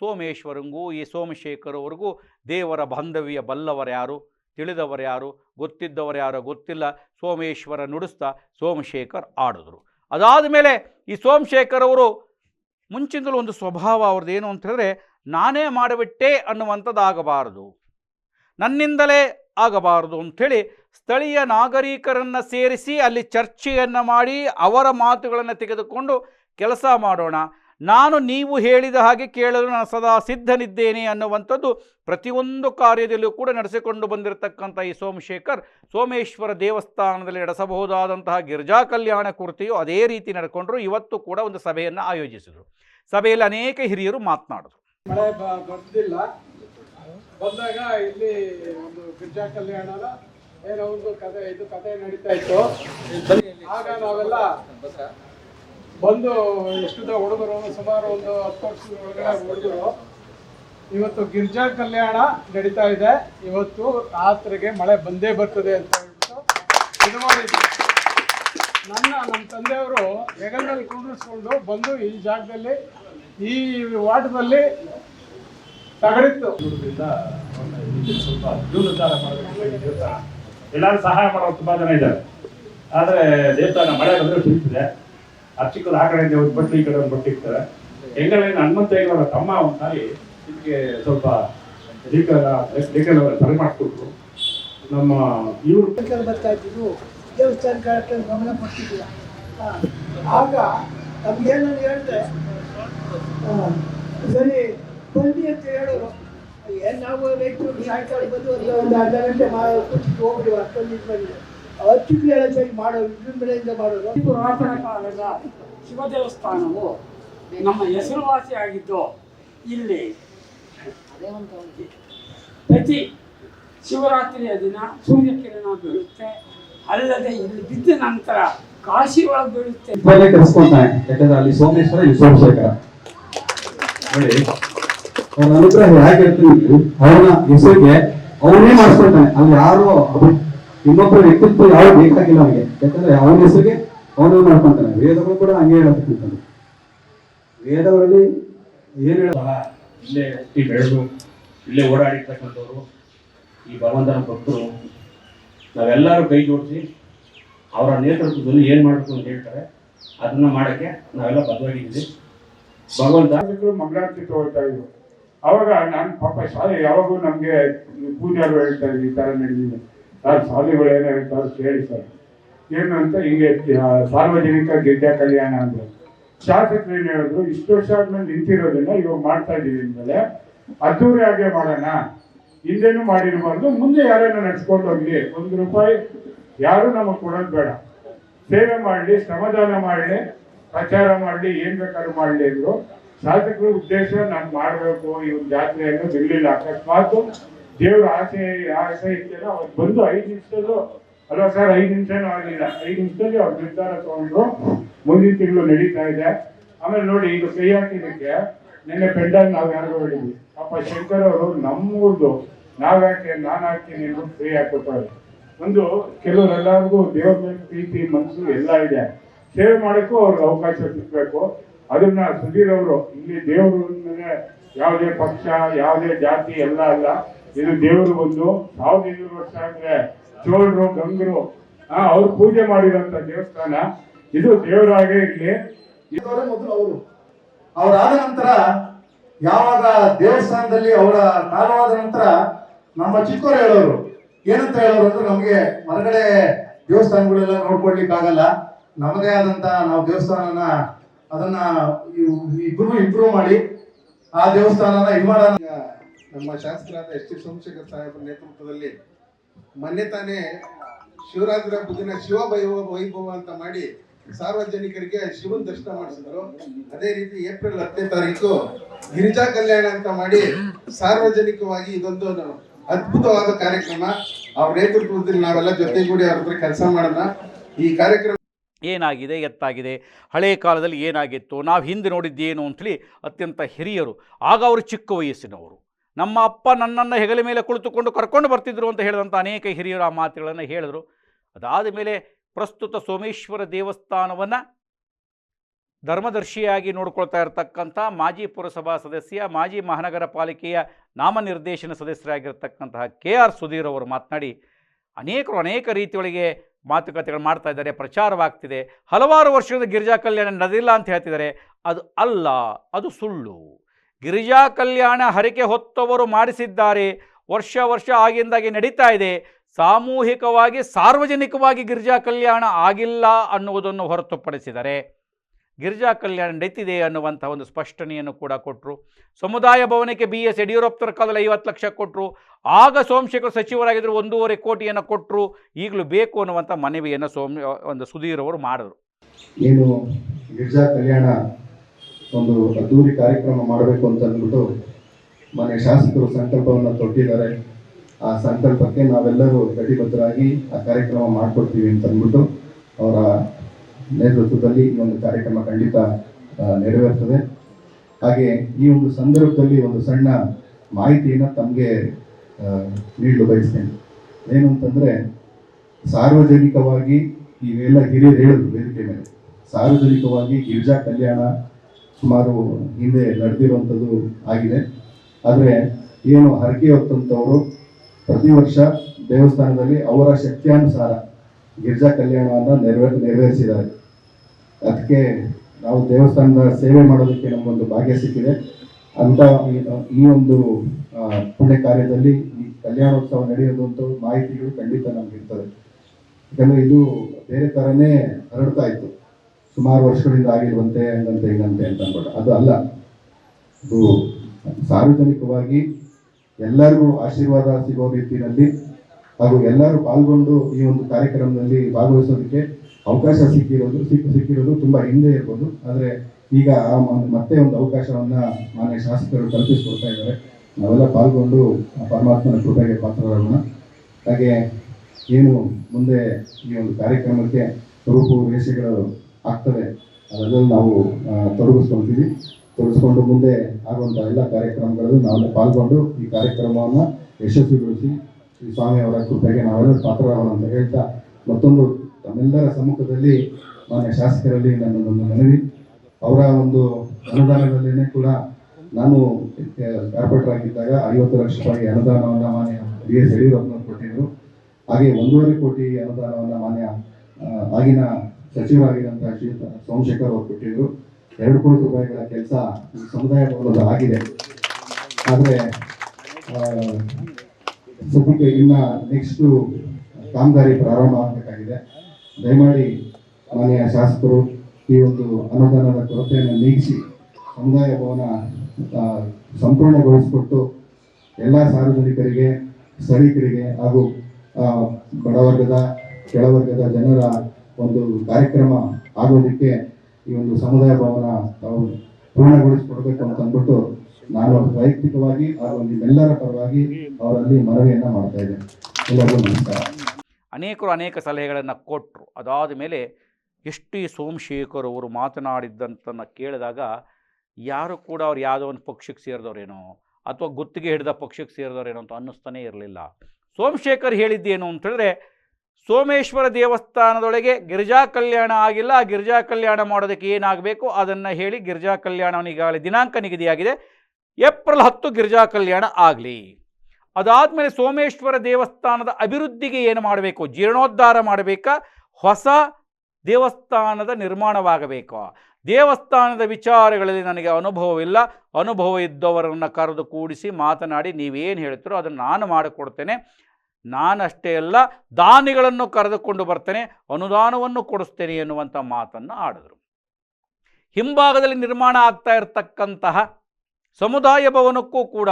ಸೋಮೇಶ್ವರಂಗೂ ಈ ಸೋಮಶೇಖರವರೆಗೂ ದೇವರ ಬಾಂಧವ್ಯ ಬಲ್ಲವರು ಯಾರು? ತಿಳಿದವರು ಯಾರು? ಗೊತ್ತಿದ್ದವರು ಯಾರೋ? ಗೊತ್ತಿಲ್ಲ. ಸೋಮೇಶ್ವರ ನುಡಿಸ್ತಾ ಸೋಮಶೇಖರ್ ಆಡಿದ್ರು. ಅದಾದ ಮೇಲೆ ಈ ಸೋಮಶೇಖರ್ ಅವರು ಮುಂಚಿಂದಲೂ ಒಂದು ಸ್ವಭಾವ ಅವ್ರದ್ದು ಏನು ಅಂತ ಹೇಳಿದ್ರೆ, ನಾನೇ ಮಾಡಿಬಿಟ್ಟೆ ಅನ್ನುವಂಥದ್ದಾಗಬಾರದು. ನನ್ನಿಂದಲೇ ಆಗಬಾರದು ಅಂಥೇಳಿ ಸ್ಥಳೀಯ ನಾಗರಿಕರನ್ನು ಸೇರಿಸಿ ಅಲ್ಲಿ ಚರ್ಚೆಯನ್ನು ಮಾಡಿ ಅವರ ಮಾತುಗಳನ್ನು ತೆಗೆದುಕೊಂಡು ಕೆಲಸ ಮಾಡೋಣ. ನಾನು ನೀವು ಹೇಳಿದ ಹಾಗೆ ಕೇಳಲು ನಾನು ಸದಾ ಸಿದ್ಧನಿದ್ದೇನೆ ಅನ್ನುವಂಥದ್ದು ಪ್ರತಿಯೊಂದು ಕಾರ್ಯದಲ್ಲೂ ಕೂಡ ನಡೆಸಿಕೊಂಡು ಬಂದಿರತಕ್ಕಂಥ ಈ ಸೋಮಶೇಖರ್, ಸೋಮೇಶ್ವರ ದೇವಸ್ಥಾನದಲ್ಲಿ ನಡೆಸಬಹುದಾದಂತಹ ಗಿರ್ಜಾ ಕಲ್ಯಾಣ ಕುರ್ತಿಯು ಅದೇ ರೀತಿ ನಡ್ಕೊಂಡ್ರು ಇವತ್ತು ಕೂಡ ಒಂದು ಸಭೆಯನ್ನು ಆಯೋಜಿಸಿದರು. ಸಭೆಯಲ್ಲಿ ಅನೇಕ ಹಿರಿಯರು ಮಾತನಾಡಿದರು. ಮಳೆ ಬರ್ತಿಲ್ಲ. ಬಂದಾಗ ಇಲ್ಲಿ ಒಂದು ಗಿರ್ಜಾ ಕಲ್ಯಾಣದ ಏನೋ ಒಂದು ಕತೆ, ಇದು ಕತೆ ನಡೀತಾ ಇತ್ತು. ಆಗ ನಾವೆಲ್ಲ ಬಂದು ಎಷ್ಟು ಹುಡುಗರು ಸುಮಾರು ಒಂದು ಹತ್ತು ವರ್ಷದ ಒಳಗಡೆ ಹುಡುಗರು ಇವತ್ತು ಗಿರ್ಜಾ ಕಲ್ಯಾಣ ನಡೀತಾ ಇದೆ. ಇವತ್ತು ರಾತ್ರಿಗೆ ಮಳೆ ಬಂದೇ ಬರ್ತದೆ ಅಂತ ಹೇಳ್ಬಿಟ್ಟು ನನ್ನ, ನಮ್ಮ ತಂದೆಯವರು ಹೆಗಲ್ನಲ್ಲಿ ಕೂಡಿಸ್ಕೊಂಡು ಬಂದು ಈ ಜಾಗದಲ್ಲಿ, ಈ ವಾಟದಲ್ಲಿ ತಗಡಿತ್ತು. ಸ್ವಲ್ಪ ಮಾಡಬೇಕು ದೇವಸ್ಥಾನ ಎಲ್ಲರೂ ಸಹಾಯ ಮಾಡೋ ತುಂಬಾ ಜನ ಇದ್ದಾರೆ. ಆದ್ರೆ ದೇವಸ್ಥಾನ ಮಳೆ ಬಂದ್ರೆ ಸುರಿತಿದೆ ಚಿಕ್ಕದ ಆ ಕಡೆಯಿಂದ ಒಂದು ಬಟ್ಟು ಈ ಕಡೆ ಒಂದು ಬಟ್ಟು ಇರ್ತಾರೆ ಹನುಮಂತ ಹನುಮಂತಯ್ಯನವರ ತಮ್ಮ ಒಂದು ಸಾರಿ ಇದಕ್ಕೆ ಸ್ವಲ್ಪ ಲೇಖನ ಕರೆ ಮಾಡಿಕೊಟ್ರು. ನಮ್ಮ ಇವರು ಬರ್ತಾ ಇದ್ದಿದ್ದು ದೇವಸ್ಥಾನ ಗಮನ ಕೊಡ್ತಿದ್ದಿಲ್ಲ ಆ, ಆಗ ನಮ್ಗೇನು ಹೇಳಿದ್ರೆ ಆ, ಸರಿ ಬನ್ನಿ ಅಂತ ಹೇಳೋರು. ಏನು ನಾವು ರೈತರು ಸಾಯಂಕಾಲ ಬಂದು ಒಂದು ಅರ್ಧ ಗಂಟೆ ಮಾ ಕೂತ್ಕೊಂಡು ಹೋಗ್ಬಿಡಿ ಅಷ್ಟೊಂದು ಇದು ಮಾಡಿದ್ರು ಹತ್ತು ಮಾಡೋ ಸರಿ ಮಾಡೋದು ವಿಜೃಂಭಣೆಯಿಂದ ಮಾಡೋದು ಪುರಾತನ ಕಾಲದ ಶಿವ ದೇವಸ್ಥಾನವು ನಮ್ಮ ಹೆಸರುವಾಸಿ ಆಗಿದ್ದು ಇಲ್ಲಿ. ಪ್ರತಿ ಶಿವರಾತ್ರಿಯ ದಿನ ಸೂರ್ಯ ಕಿರಣ ಬೀಳುತ್ತೆ. ಅಲ್ಲದೆ ಇಲ್ಲಿ ಬಿದ್ದ ನಂತರ ಕಾಶಿ ಒಳಗೆ ಬೀಳುತ್ತೆ. ಕರೆಸ್ಕೊಂತಾನೆ ಯಾಕಂದ್ರೆ ಅಲ್ಲಿ ಸೋಮೇಶ್ವರ ಇಲ್ಲಿ ಸೋಮಶೇಖರ. ನೋಡಿ ಅವನ ಅನುಗ್ರಹ ಹೇಗೆ ಇರ್ತೀನಿ ಅವನ ಹೆಸರಿಗೆ ಅವನೇ ಮಾಡಿಸ್ಕೊಳ್ತಾನೆ. ಅಲ್ಲಿ ಯಾರು ಇನ್ನೊಬ್ಬರ ವ್ಯಕ್ತಿತ್ವ ಯಾವ ಬೇಕಾಗಿಲ್ಲ ಅವನಿಗೆ ಯಾಕಂದ್ರೆ ಅವನ ಹೆಸರಿಗೆ ಅವನೇ ಮಾಡ್ಕೊಂತಾನೆ ವೇದಗಳು ಕೂಡ ಹಂಗೆ ಹೇಳಬೇಕಂತಾನೆ ವೇದಗಳಲ್ಲಿ ಏನ್ ಹೇಳ ಇಲ್ಲೇ ಹುಟ್ಟಿ ಬೆಳೆದು ಇಲ್ಲೇ ಓಡಾಡಿರ್ತಕ್ಕಂಥವ್ರು ಈ ಭಗವಂತನ ಭಕ್ತರು ನಾವೆಲ್ಲರೂ ಕೈ ಜೋಡಿಸಿ ಅವರ ನೇತೃತ್ವದಲ್ಲಿ ಏನು ಮಾಡಬೇಕು ಅಂತ ಹೇಳ್ತಾರೆ ಅದನ್ನ ಮಾಡಕ್ಕೆ ನಾವೆಲ್ಲ ಬದ್ಧವಾಗಿದ್ದೀವಿ. ಭಗವಂತ ಮಂಗಳಾರತಿ ತಗೊಳ್ತಾ ಇದ್ರು ಅವಾಗ ನಾನು ಪಾಪ ಶಾಲೆ ಯಾವಾಗೂ ನಮ್ಗೆ ಪೂಜೆ ಪೂಜಾರು ಹೇಳ್ತಾ ಇದ್ರು ಈ ಥರ ನಡೆದಿದೆ. ಸರ್, ಸ್ವಾಮಿಗಳು ಏನೋ ಹೇಳ್ತಾರೆ ಹೇಳಿ ಸರ್. ಏನು ಅಂತ ಹಿಂಗೆ ಸಾರ್ವಜನಿಕ ಗಿಡ್ಡ ಕಲ್ಯಾಣ ಅಂದರು. ಶಾಸಕರು ಏನು ಹೇಳಿದ್ರು, ಇಷ್ಟು ವರ್ಷ ಆದ್ಮೇಲೆ ನಿಂತಿರೋದನ್ನ ಇವಾಗ ಮಾಡ್ತಾ ಇದ್ದೀವಿ ಅಂದ್ಮೇಲೆ, ಅದ್ದೂರಿ ಹಾಗೆ ಮಾಡೋಣ. ಹಿಂದೆನೂ ಮಾಡಿರಬಾರ್ದು, ಮುಂದೆ ಯಾರನ್ನ ನಡ್ಸ್ಕೊಂಡು ಹೋಗ್ಲಿ. ಒಂದು ರೂಪಾಯಿ ಯಾರು ನಮಗೆ ಕೊಡೋದು ಬೇಡ. ಸೇವೆ ಮಾಡಲಿ, ಶ್ರಮದಾನ ಮಾಡಲಿ, ಪ್ರಚಾರ ಮಾಡಲಿ, ಏನ್ ಬೇಕಾದ್ರೂ ಮಾಡಲಿ ಅಂದ್ರು. ಶಾಸಕರ ಉದ್ದೇಶ ನಾನು ಮಾಡಬೇಕು ಈ ಒಂದು ಜಾತ್ರೆಯನ್ನು ಬಿಡ್ಲಿಲ್ಲ. ಅಕಸ್ಮಾತ್ ದೇವ್ರ ಆಸೆ ಆಸೆ ಇತ್ತಲ್ಲ ಅವ್ರು ಬಂದು ಐದು ನಿಮಿಷದಲ್ಲೂ ಅಲ್ಲ ಸರ್, ಐದು ನಿಮಿಷನೂ ಆಗಲಿಲ್ಲ ಐದು ನಿಮಿಷದಲ್ಲಿ ಅವ್ರು ನಿರ್ಧಾರ ತಗೊಂಡ್ರು. ಮುಂದಿನ ತಿಂಗಳು ನಡೀತಾ ಇದೆ. ಆಮೇಲೆ ನೋಡಿ, ಈಗ ಕೈ ಹಾಕಿದಕ್ಕೆ ನಿನ್ನೆ ಪೆಂಡಲ್ ನಾವು ಯಾರಿಗೋ ಹೇಳಿದ್ವಿ. ಅಪ್ಪ ಶಂಕರ್ ಅವರು ನಮ್ಮೂರ್ದು, ನಾವ್ ಯಾಕೆ, ನಾನು ಹಾಕ್ತೀನಿ ಅಂದ್ಬಿಟ್ಟು ಫ್ರೀ ಹಾಕೋತಾರೆ ಒಂದು ಕೆಲವರೆಲ್ಲರಿಗೂ ದೇವ್ರ ಪ್ರೀತಿ ಮನಸ್ಸು ಎಲ್ಲ ಇದೆ. ಸೇವೆ ಮಾಡೋಕ್ಕೂ ಅವ್ರಿಗೆ ಅವಕಾಶ ಸಿಗ್ಬೇಕು. ಅದನ್ನ ಸುಧೀರ್ ಅವರು, ಇಲ್ಲಿ ದೇವರು ಯಾವುದೇ ಪಕ್ಷ, ಯಾವುದೇ ಜಾತಿ, ಎಲ್ಲ ಅಲ್ಲ. ಇದು ದೇವರು ಒಂದು ಸಾವಿರದ ಇನ್ನೂರು ವರ್ಷ ಅಂದ್ರೆ ಚೋಳರು, ಗಂಗರು, ಆ, ಅವ್ರು ಪೂಜೆ ಮಾಡಿರೋಂಥ ದೇವಸ್ಥಾನ. ಇದು ದೇವರಾಗೇ ಇರ್ಲಿ. ಮೊದಲು ಅವರು. ಅವರಾದ ನಂತರ ಯಾವಾಗ ದೇವಸ್ಥಾನದಲ್ಲಿ ಅವರ ಕಾಲವಾದ ನಂತರ ನಮ್ಮ ಚಿಕ್ಕವರು ಹೇಳೋರು, ಏನಂತ ಹೇಳೋರು ಅಂದ್ರೆ ನಮಗೆ ಹೊರಗಡೆ ದೇವಸ್ಥಾನಗಳೆಲ್ಲ ನೋಡ್ಕೊಳ್ಲಿಕ್ಕಾಗಲ್ಲ. ನಮ್ಮದೇ ಆದಂತ ನಾವು ದೇವಸ್ಥಾನನ, ಅದನ್ನ ಇಬ್ರು ಇಂಪ್ರೂವ್ ಮಾಡಿ, ಆ ದೇವಸ್ಥಾನನ ಇದು ನಮ್ಮ ಶಾಸಕರಾದ ಎಸ್ ಟಿ ಸೋಮಶೇಖರ್ ಸಾಹೇಬರ ನೇತೃತ್ವದಲ್ಲಿ ಮೊನ್ನೆ ತಾನೇ ಶಿವರಾತ್ರಿ ಹಬ್ಬದಿನ ಶಿವ ವೈಭವ ವೈಭವ ಅಂತ ಮಾಡಿ ಸಾರ್ವಜನಿಕರಿಗೆ ಶಿವನ ದರ್ಶನ ಮಾಡಿಸಿದ್ರು. ಅದೇ ರೀತಿ ಏಪ್ರಿಲ್ ಹತ್ತನೇ ತಾರೀಕು ಗಿರಿಜಾ ಕಲ್ಯಾಣ ಅಂತ ಮಾಡಿ ಸಾರ್ವಜನಿಕವಾಗಿ ಇದೊಂದು ಅದ್ಭುತವಾದ ಕಾರ್ಯಕ್ರಮ. ಅವ್ರ ನೇತೃತ್ವದಲ್ಲಿ ನಾವೆಲ್ಲ ಜೊತೆಗೂಡಿ ಅವ್ರ ಕೆಲಸ ಮಾಡೋಣ. ಈ ಕಾರ್ಯಕ್ರಮ ಏನಾಗಿದೆ, ಎತ್ತಾಗಿದೆ ಹಳೆಯ ಕಾಲದಲ್ಲಿ ಏನಾಗಿತ್ತು, ನಾವು ಹಿಂದೆ ನೋಡಿದ್ದೇನು ಅಂಥೇಳಿ ಅತ್ಯಂತ ಹಿರಿಯರು, ಆಗ ಅವರು ಚಿಕ್ಕ ವಯಸ್ಸಿನವರು. ನಮ್ಮ ಅಪ್ಪ ನನ್ನನ್ನು ಹೆಗಲ ಮೇಲೆ ಕುಳಿತುಕೊಂಡು ಕರ್ಕೊಂಡು ಬರ್ತಿದ್ರು ಅಂತ ಹೇಳಿದಂಥ ಅನೇಕ ಹಿರಿಯರು ಆ ಮಾತುಗಳನ್ನು ಹೇಳಿದರು. ಅದಾದ ಮೇಲೆ ಪ್ರಸ್ತುತ ಸೋಮೇಶ್ವರ ದೇವಸ್ಥಾನವನ್ನು ಧರ್ಮದರ್ಶಿಯಾಗಿ ನೋಡ್ಕೊಳ್ತಾ ಇರತಕ್ಕಂಥ ಮಾಜಿ ಪುರಸಭಾ ಸದಸ್ಯ, ಮಾಜಿ ಮಹಾನಗರ ಪಾಲಿಕೆಯ ನಾಮನಿರ್ದೇಶನ ಸದಸ್ಯರಾಗಿರ್ತಕ್ಕಂತಹ ಕೆ ಆರ್ ಸುಧೀರ್ ಅವರು ಮಾತನಾಡಿ, ಅನೇಕರು ಅನೇಕ ರೀತಿಯೊಳಗೆ ಮಾತುಕತೆಗಳು ಮಾಡ್ತಾ ಇದ್ದಾರೆ, ಪ್ರಚಾರವಾಗ್ತಿದೆ. ಹಲವಾರು ವರ್ಷದ ಗಿರಿಜಾ ಕಲ್ಯಾಣ ನಡೆದಿಲ್ಲ ಅಂತ ಹೇಳ್ತಿದ್ದಾರೆ. ಅದು ಅಲ್ಲ, ಅದು ಸುಳ್ಳು. ಗಿರಿಜಾ ಕಲ್ಯಾಣ ಹರಿಕೆ ಹೊತ್ತವರು ಮಾಡಿಸಿದ್ದಾರೆ. ವರ್ಷ ವರ್ಷ ಆಗಿಂದಾಗಿ ನಡೀತಾ ಇದೆ. ಸಾಮೂಹಿಕವಾಗಿ, ಸಾರ್ವಜನಿಕವಾಗಿ ಗಿರಿಜಾ ಕಲ್ಯಾಣ ಆಗಿಲ್ಲ ಅನ್ನುವುದನ್ನು ಹೊರತುಪಡಿಸಿದರೆ ಗಿರಿಜಾ ಕಲ್ಯಾಣ ನಡೀತಿದೆ ಅನ್ನುವಂಥ ಒಂದು ಸ್ಪಷ್ಟನೆಯನ್ನು ಕೂಡ ಕೊಟ್ಟರು. ಸಮುದಾಯ ಭವನಕ್ಕೆ ಬಿ ಎಸ್ ಯಡಿಯೂರಪ್ಪರ ಕಾಲದಲ್ಲಿ ಐವತ್ತು ಲಕ್ಷ ಕೊಟ್ಟರು. ಆಗ ಸೋಮಶೇಖರ್ ಸಚಿವರಾಗಿದ್ದರು, ಒಂದೂವರೆ ಕೋಟಿಯನ್ನು ಕೊಟ್ಟರು. ಈಗಲೂ ಬೇಕು ಅನ್ನುವಂಥ ಮನವಿಯನ್ನು ಸೋಮ್, ಒಂದು ಸುಧೀರ್ ಅವರು ಮಾಡಿದರು. ಏನು ಗಿರಿಜಾ ಕಲ್ಯಾಣ ಒಂದು ಅದ್ದೂರಿ ಕಾರ್ಯಕ್ರಮ ಮಾಡಬೇಕು ಅಂತ ಅಂದ್ಬಿಟ್ಟು ಮನೆ ಶಾಸಕರು ಸಂಕಲ್ಪವನ್ನು ತೊಟ್ಟಿದ್ದಾರೆ. ಆ ಸಂಕಲ್ಪಕ್ಕೆ ನಾವೆಲ್ಲರೂ ಗಟಿಬದ್ಧರಾಗಿ ಆ ಕಾರ್ಯಕ್ರಮ ಮಾಡಿಕೊಡ್ತೀವಿ ಅಂತ ಅಂದ್ಬಿಟ್ಟು ಅವರ ನೇತೃತ್ವದಲ್ಲಿ ಈ ಒಂದು ಕಾರ್ಯಕ್ರಮ ಖಂಡಿತ ನೆರವೇರ್ತದೆ. ಹಾಗೆ ಈ ಒಂದು ಸಂದರ್ಭದಲ್ಲಿ ಒಂದು ಸಣ್ಣ ಮಾಹಿತಿಯನ್ನು ತಮಗೆ ನೀಡಲು ಬಯಸ್ತೇನೆ. ಏನು ಅಂತಂದರೆ ಸಾರ್ವಜನಿಕವಾಗಿ ಇವೆಲ್ಲ ಹಿರಿಯರು ಹೇಳಿದ್ರು ವೇದಿಕೆ ಮೇಲೆ. ಸಾರ್ವಜನಿಕವಾಗಿ ಗಿರಿಜಾ ಕಲ್ಯಾಣ ಸುಮಾರು ಹಿಂದೆ ನಡೆದಿರುವಂಥದ್ದು ಆಗಿದೆ. ಆದರೆ ಏನು ಹರಕೆ ಹೊತ್ತಂಥವರು ಪ್ರತಿ ವರ್ಷ ದೇವಸ್ಥಾನದಲ್ಲಿ ಅವರ ಶಕ್ತಿಯಾನುಸಾರ ಗಿರ್ಜಾ ಕಲ್ಯಾಣವನ್ನು ನೆರವೇ, ನೆರವೇರಿಸಿದ್ದಾರೆ. ಅದಕ್ಕೆ ನಾವು ದೇವಸ್ಥಾನದ ಸೇವೆ ಮಾಡೋದಕ್ಕೆ ನಮಗೊಂದು ಭಾಗ್ಯ ಸಿಕ್ಕಿದೆ. ಅಂತ ಈ- ಒಂದು ಪುಣ್ಯ ಕಾರ್ಯದಲ್ಲಿ ಈ ಕಲ್ಯಾಣೋತ್ಸವ ನಡೆಯುವಂಥ ಮಾಹಿತಿಗಳು ಖಂಡಿತ ನಮ್ಗೆ ಇರ್ತದೆ. ಯಾಕಂದ್ರೆ ಇದು ಬೇರೆ ಥರನೇ ಹರಡ್ತಾ ಇತ್ತು. ಸುಮಾರು ವರ್ಷಗಳಿಂದ ಆಗಿರುವಂತೆ, ಹಂಗಂತೆ, ಹಿಂಗಂತೆ ಅಂತ ಅಂದ್ಬಿಟ್ಟು ಅದು ಅಲ್ಲ. ಇದು ಸಾರ್ವಜನಿಕವಾಗಿ ಎಲ್ಲರಿಗೂ ಆಶೀರ್ವಾದ ಸಿಗೋ ರೀತಿಯಲ್ಲಿ ಹಾಗೂ ಎಲ್ಲರೂ ಪಾಲ್ಗೊಂಡು ಈ ಒಂದು ಕಾರ್ಯಕ್ರಮದಲ್ಲಿ ಭಾಗವಹಿಸೋದಕ್ಕೆ ಅವಕಾಶ ಸಿಕ್ಕಿರೋದು ಸಿಕ್ಕ ಸಿಕ್ಕಿರೋದು ತುಂಬ ಹಿಂದೆ ಇರ್ಬೋದು. ಆದರೆ ಈಗ ಮತ್ತೆ ಒಂದು ಅವಕಾಶವನ್ನು ಮಾನ್ಯ ಶಾಸಕರು ಕಲ್ಪಿಸಿಕೊಡ್ತಾ ಇದ್ದಾರೆ. ನಾವೆಲ್ಲ ಪಾಲ್ಗೊಂಡು ಪರಮಾತ್ಮನ ಕೃಪೆಗೆ ಪಾತ್ರರಾಗೋಣ. ಹಾಗೆ ಏನು ಮುಂದೆ ಈ ಒಂದು ಕಾರ್ಯಕ್ರಮಕ್ಕೆ ರೂಪು, ರೇಷೆಗಳು ಆಗ್ತವೆ ಅದರಲ್ಲಿ ನಾವು ತೊಡಗಿಸ್ಕೊಳ್ತೀವಿ. ತೊಡಗಿಸ್ಕೊಂಡು ಮುಂದೆ ಆಗುವಂಥ ಎಲ್ಲ ಕಾರ್ಯಕ್ರಮಗಳಲ್ಲಿ ನಾವೆಲ್ಲ ಪಾಲ್ಗೊಂಡು ಈ ಕಾರ್ಯಕ್ರಮವನ್ನು ಯಶಸ್ವಿಗೊಳಿಸಿ ಶ್ರೀ ಸ್ವಾಮಿಯವರ ಕೃಪೆಗೆ ನಾವೆಲ್ಲ ಪಾತ್ರರಾಗೋಣ ಅಂತ ಹೇಳ್ತಾ ಮತ್ತೊಂದು ತಮ್ಮೆಲ್ಲರ ಸಮ್ಮುಖದಲ್ಲಿ ಮಾನ್ಯ ಶಾಸಕರಲ್ಲಿ ನನ್ನದೊಂದು ಮನವಿ. ಅವರ ಒಂದು ಅನುದಾನದಲ್ಲೇ ಕೂಡ ನಾನು ಕಾರ್ಪೊರೇಟರ್ ಆಗಿದ್ದಾಗ ಐವತ್ತು ಲಕ್ಷ ರೂಪಾಯಿ ಅನುದಾನವನ್ನು ಮಾನ್ಯ ಬಿ ಎಸ್ ಯಡಿಯೂರಪ್ಪನವರು ಕೊಟ್ಟಿದ್ದರು. ಹಾಗೆ ಒಂದೂವರೆ ಕೋಟಿ ಅನುದಾನವನ್ನು ಮಾನ್ಯ ಆಗಿನ ಸಚಿವರಾಗಿದ್ದಂತಹ ಶ್ರೀಯುತ ಸೋಮಶೇಖರ್ ಅವರು ಕೊಟ್ಟಿದ್ರು ಎರಡು ಕೋಟಿ ರೂಪಾಯಿಗಳ ಕೆಲಸ ಸಮುದಾಯ ಭವನದ ಆಗಿದೆ. ಆದರೆ ಸದ್ಯಕ್ಕೆ ಇನ್ನ ನೆಕ್ಸ್ಟ್ ಕಾಮಗಾರಿ ಪ್ರಾರಂಭ ಆಗಬೇಕಾಗಿದೆ. ದಯಮಾಡಿ ಮಾನ್ಯ ಶಾಸಕರು ಈ ಒಂದು ಅನುದಾನದ ಕೊರತೆಯನ್ನು ನೀಗಿಸಿ ಸಮುದಾಯ ಭವನ ಸಂಪೂರ್ಣಗೊಳಿಸಿಕೊಟ್ಟು ಎಲ್ಲ ಸಾರ್ವಜನಿಕರಿಗೆ ಸ್ಥಳೀಕರಿಗೆ ಹಾಗೂ ಬಡವರ್ಗದ ಕೆಳವರ್ಗದ ಜನರ ಒಂದು ಕಾರ್ಯಕ್ರಮ ಆಗೋದಕ್ಕೆ ಈ ಒಂದು ಸಮುದಾಯ ಭವನ ತಾವು ಪೂರ್ಣಗೊಳಿಸಿಕೊಡ್ಬೇಕು ಅಂತ ಅಂದ್ಬಿಟ್ಟು ನಾನು ವೈಯಕ್ತಿಕವಾಗಿ ಹಾಗೂ ನಿಮ್ಮೆಲ್ಲರ ಪರವಾಗಿ ಅವರಲ್ಲಿ ಮನವಿಯನ್ನ ಮಾಡ್ತಾ ಇದ್ದೇನೆ. ಎಲ್ಲರಿಗೂ ನಮಸ್ಕಾರ. ಅನೇಕರು ಅನೇಕ ಸಲಹೆಗಳನ್ನು ಕೊಟ್ಟರು ಅದಾದ ಮೇಲೆ ಎಷ್ಟು ಈ ಸೋಮಶೇಖರ್ ಅವರು ಮಾತನಾಡಿದ್ದಂತನ್ನು ಕೇಳಿದಾಗ ಯಾರು ಕೂಡ ಅವ್ರು ಯಾವುದೋ ಒಂದು ಪಕ್ಷಕ್ಕೆ ಸೇರಿದವರೇನೋ ಅಥವಾ ಗುತ್ತಿಗೆ ಹಿಡಿದ ಪಕ್ಷಕ್ಕೆ ಸೇರಿದವರೇನೋ ಅಂತ ಅನ್ನಿಸ್ತಾನೇ ಇರಲಿಲ್ಲ. ಸೋಮಶೇಖರ್ ಹೇಳಿದ್ದೇನು ಅಂತ ಹೇಳಿದ್ರೆ ಸೋಮೇಶ್ವರ ದೇವಸ್ಥಾನದೊಳಗೆ ಗಿರಿಜಾ ಕಲ್ಯಾಣ ಆಗಿಲ್ಲ. ಆ ಗಿರಿಜಾ ಕಲ್ಯಾಣ ಮಾಡೋದಕ್ಕೆ ಏನಾಗಬೇಕು? ಅದನ್ನು ಹೇಳಿ ಗಿರಿಜಾ ಕಲ್ಯಾಣವನ್ನು ಈಗಾಗಲೇ ದಿನಾಂಕ ನಿಗದಿಯಾಗಿದೆ. ಏಪ್ರಿಲ್ ಹತ್ತು ಗಿರಿಜಾ ಕಲ್ಯಾಣ ಆಗಲಿ. ಅದಾದಮೇಲೆ ಸೋಮೇಶ್ವರ ದೇವಸ್ಥಾನದ ಅಭಿವೃದ್ಧಿಗೆ ಏನು ಮಾಡಬೇಕು? ಜೀರ್ಣೋದ್ಧಾರ ಮಾಡಬೇಕಾ? ಹೊಸ ದೇವಸ್ಥಾನದ ನಿರ್ಮಾಣವಾಗಬೇಕು? ದೇವಸ್ಥಾನದ ವಿಚಾರಗಳಲ್ಲಿ ನನಗೆ ಅನುಭವವಿಲ್ಲ. ಅನುಭವ ಇದ್ದವರನ್ನು ಕರೆದು ಕೂಡಿಸಿ ಮಾತನಾಡಿ ನೀವೇನು ಹೇಳ್ತೀರೋ ಅದನ್ನು ನಾನು ಮಾಡಿಕೊಡ್ತೇನೆ. ನಾನಷ್ಟೇ ಅಲ್ಲ, ದಾನಿಗಳನ್ನು ಕರೆದುಕೊಂಡು ಬರ್ತೇನೆ, ಅನುದಾನವನ್ನು ಕೊಡಿಸ್ತೇನೆ ಎನ್ನುವಂಥ ಮಾತನ್ನು ಆಡಿದರು. ಹಿಂಭಾಗದಲ್ಲಿ ನಿರ್ಮಾಣ ಆಗ್ತಾ ಇರತಕ್ಕಂತಹ ಸಮುದಾಯ ಭವನಕ್ಕೂ ಕೂಡ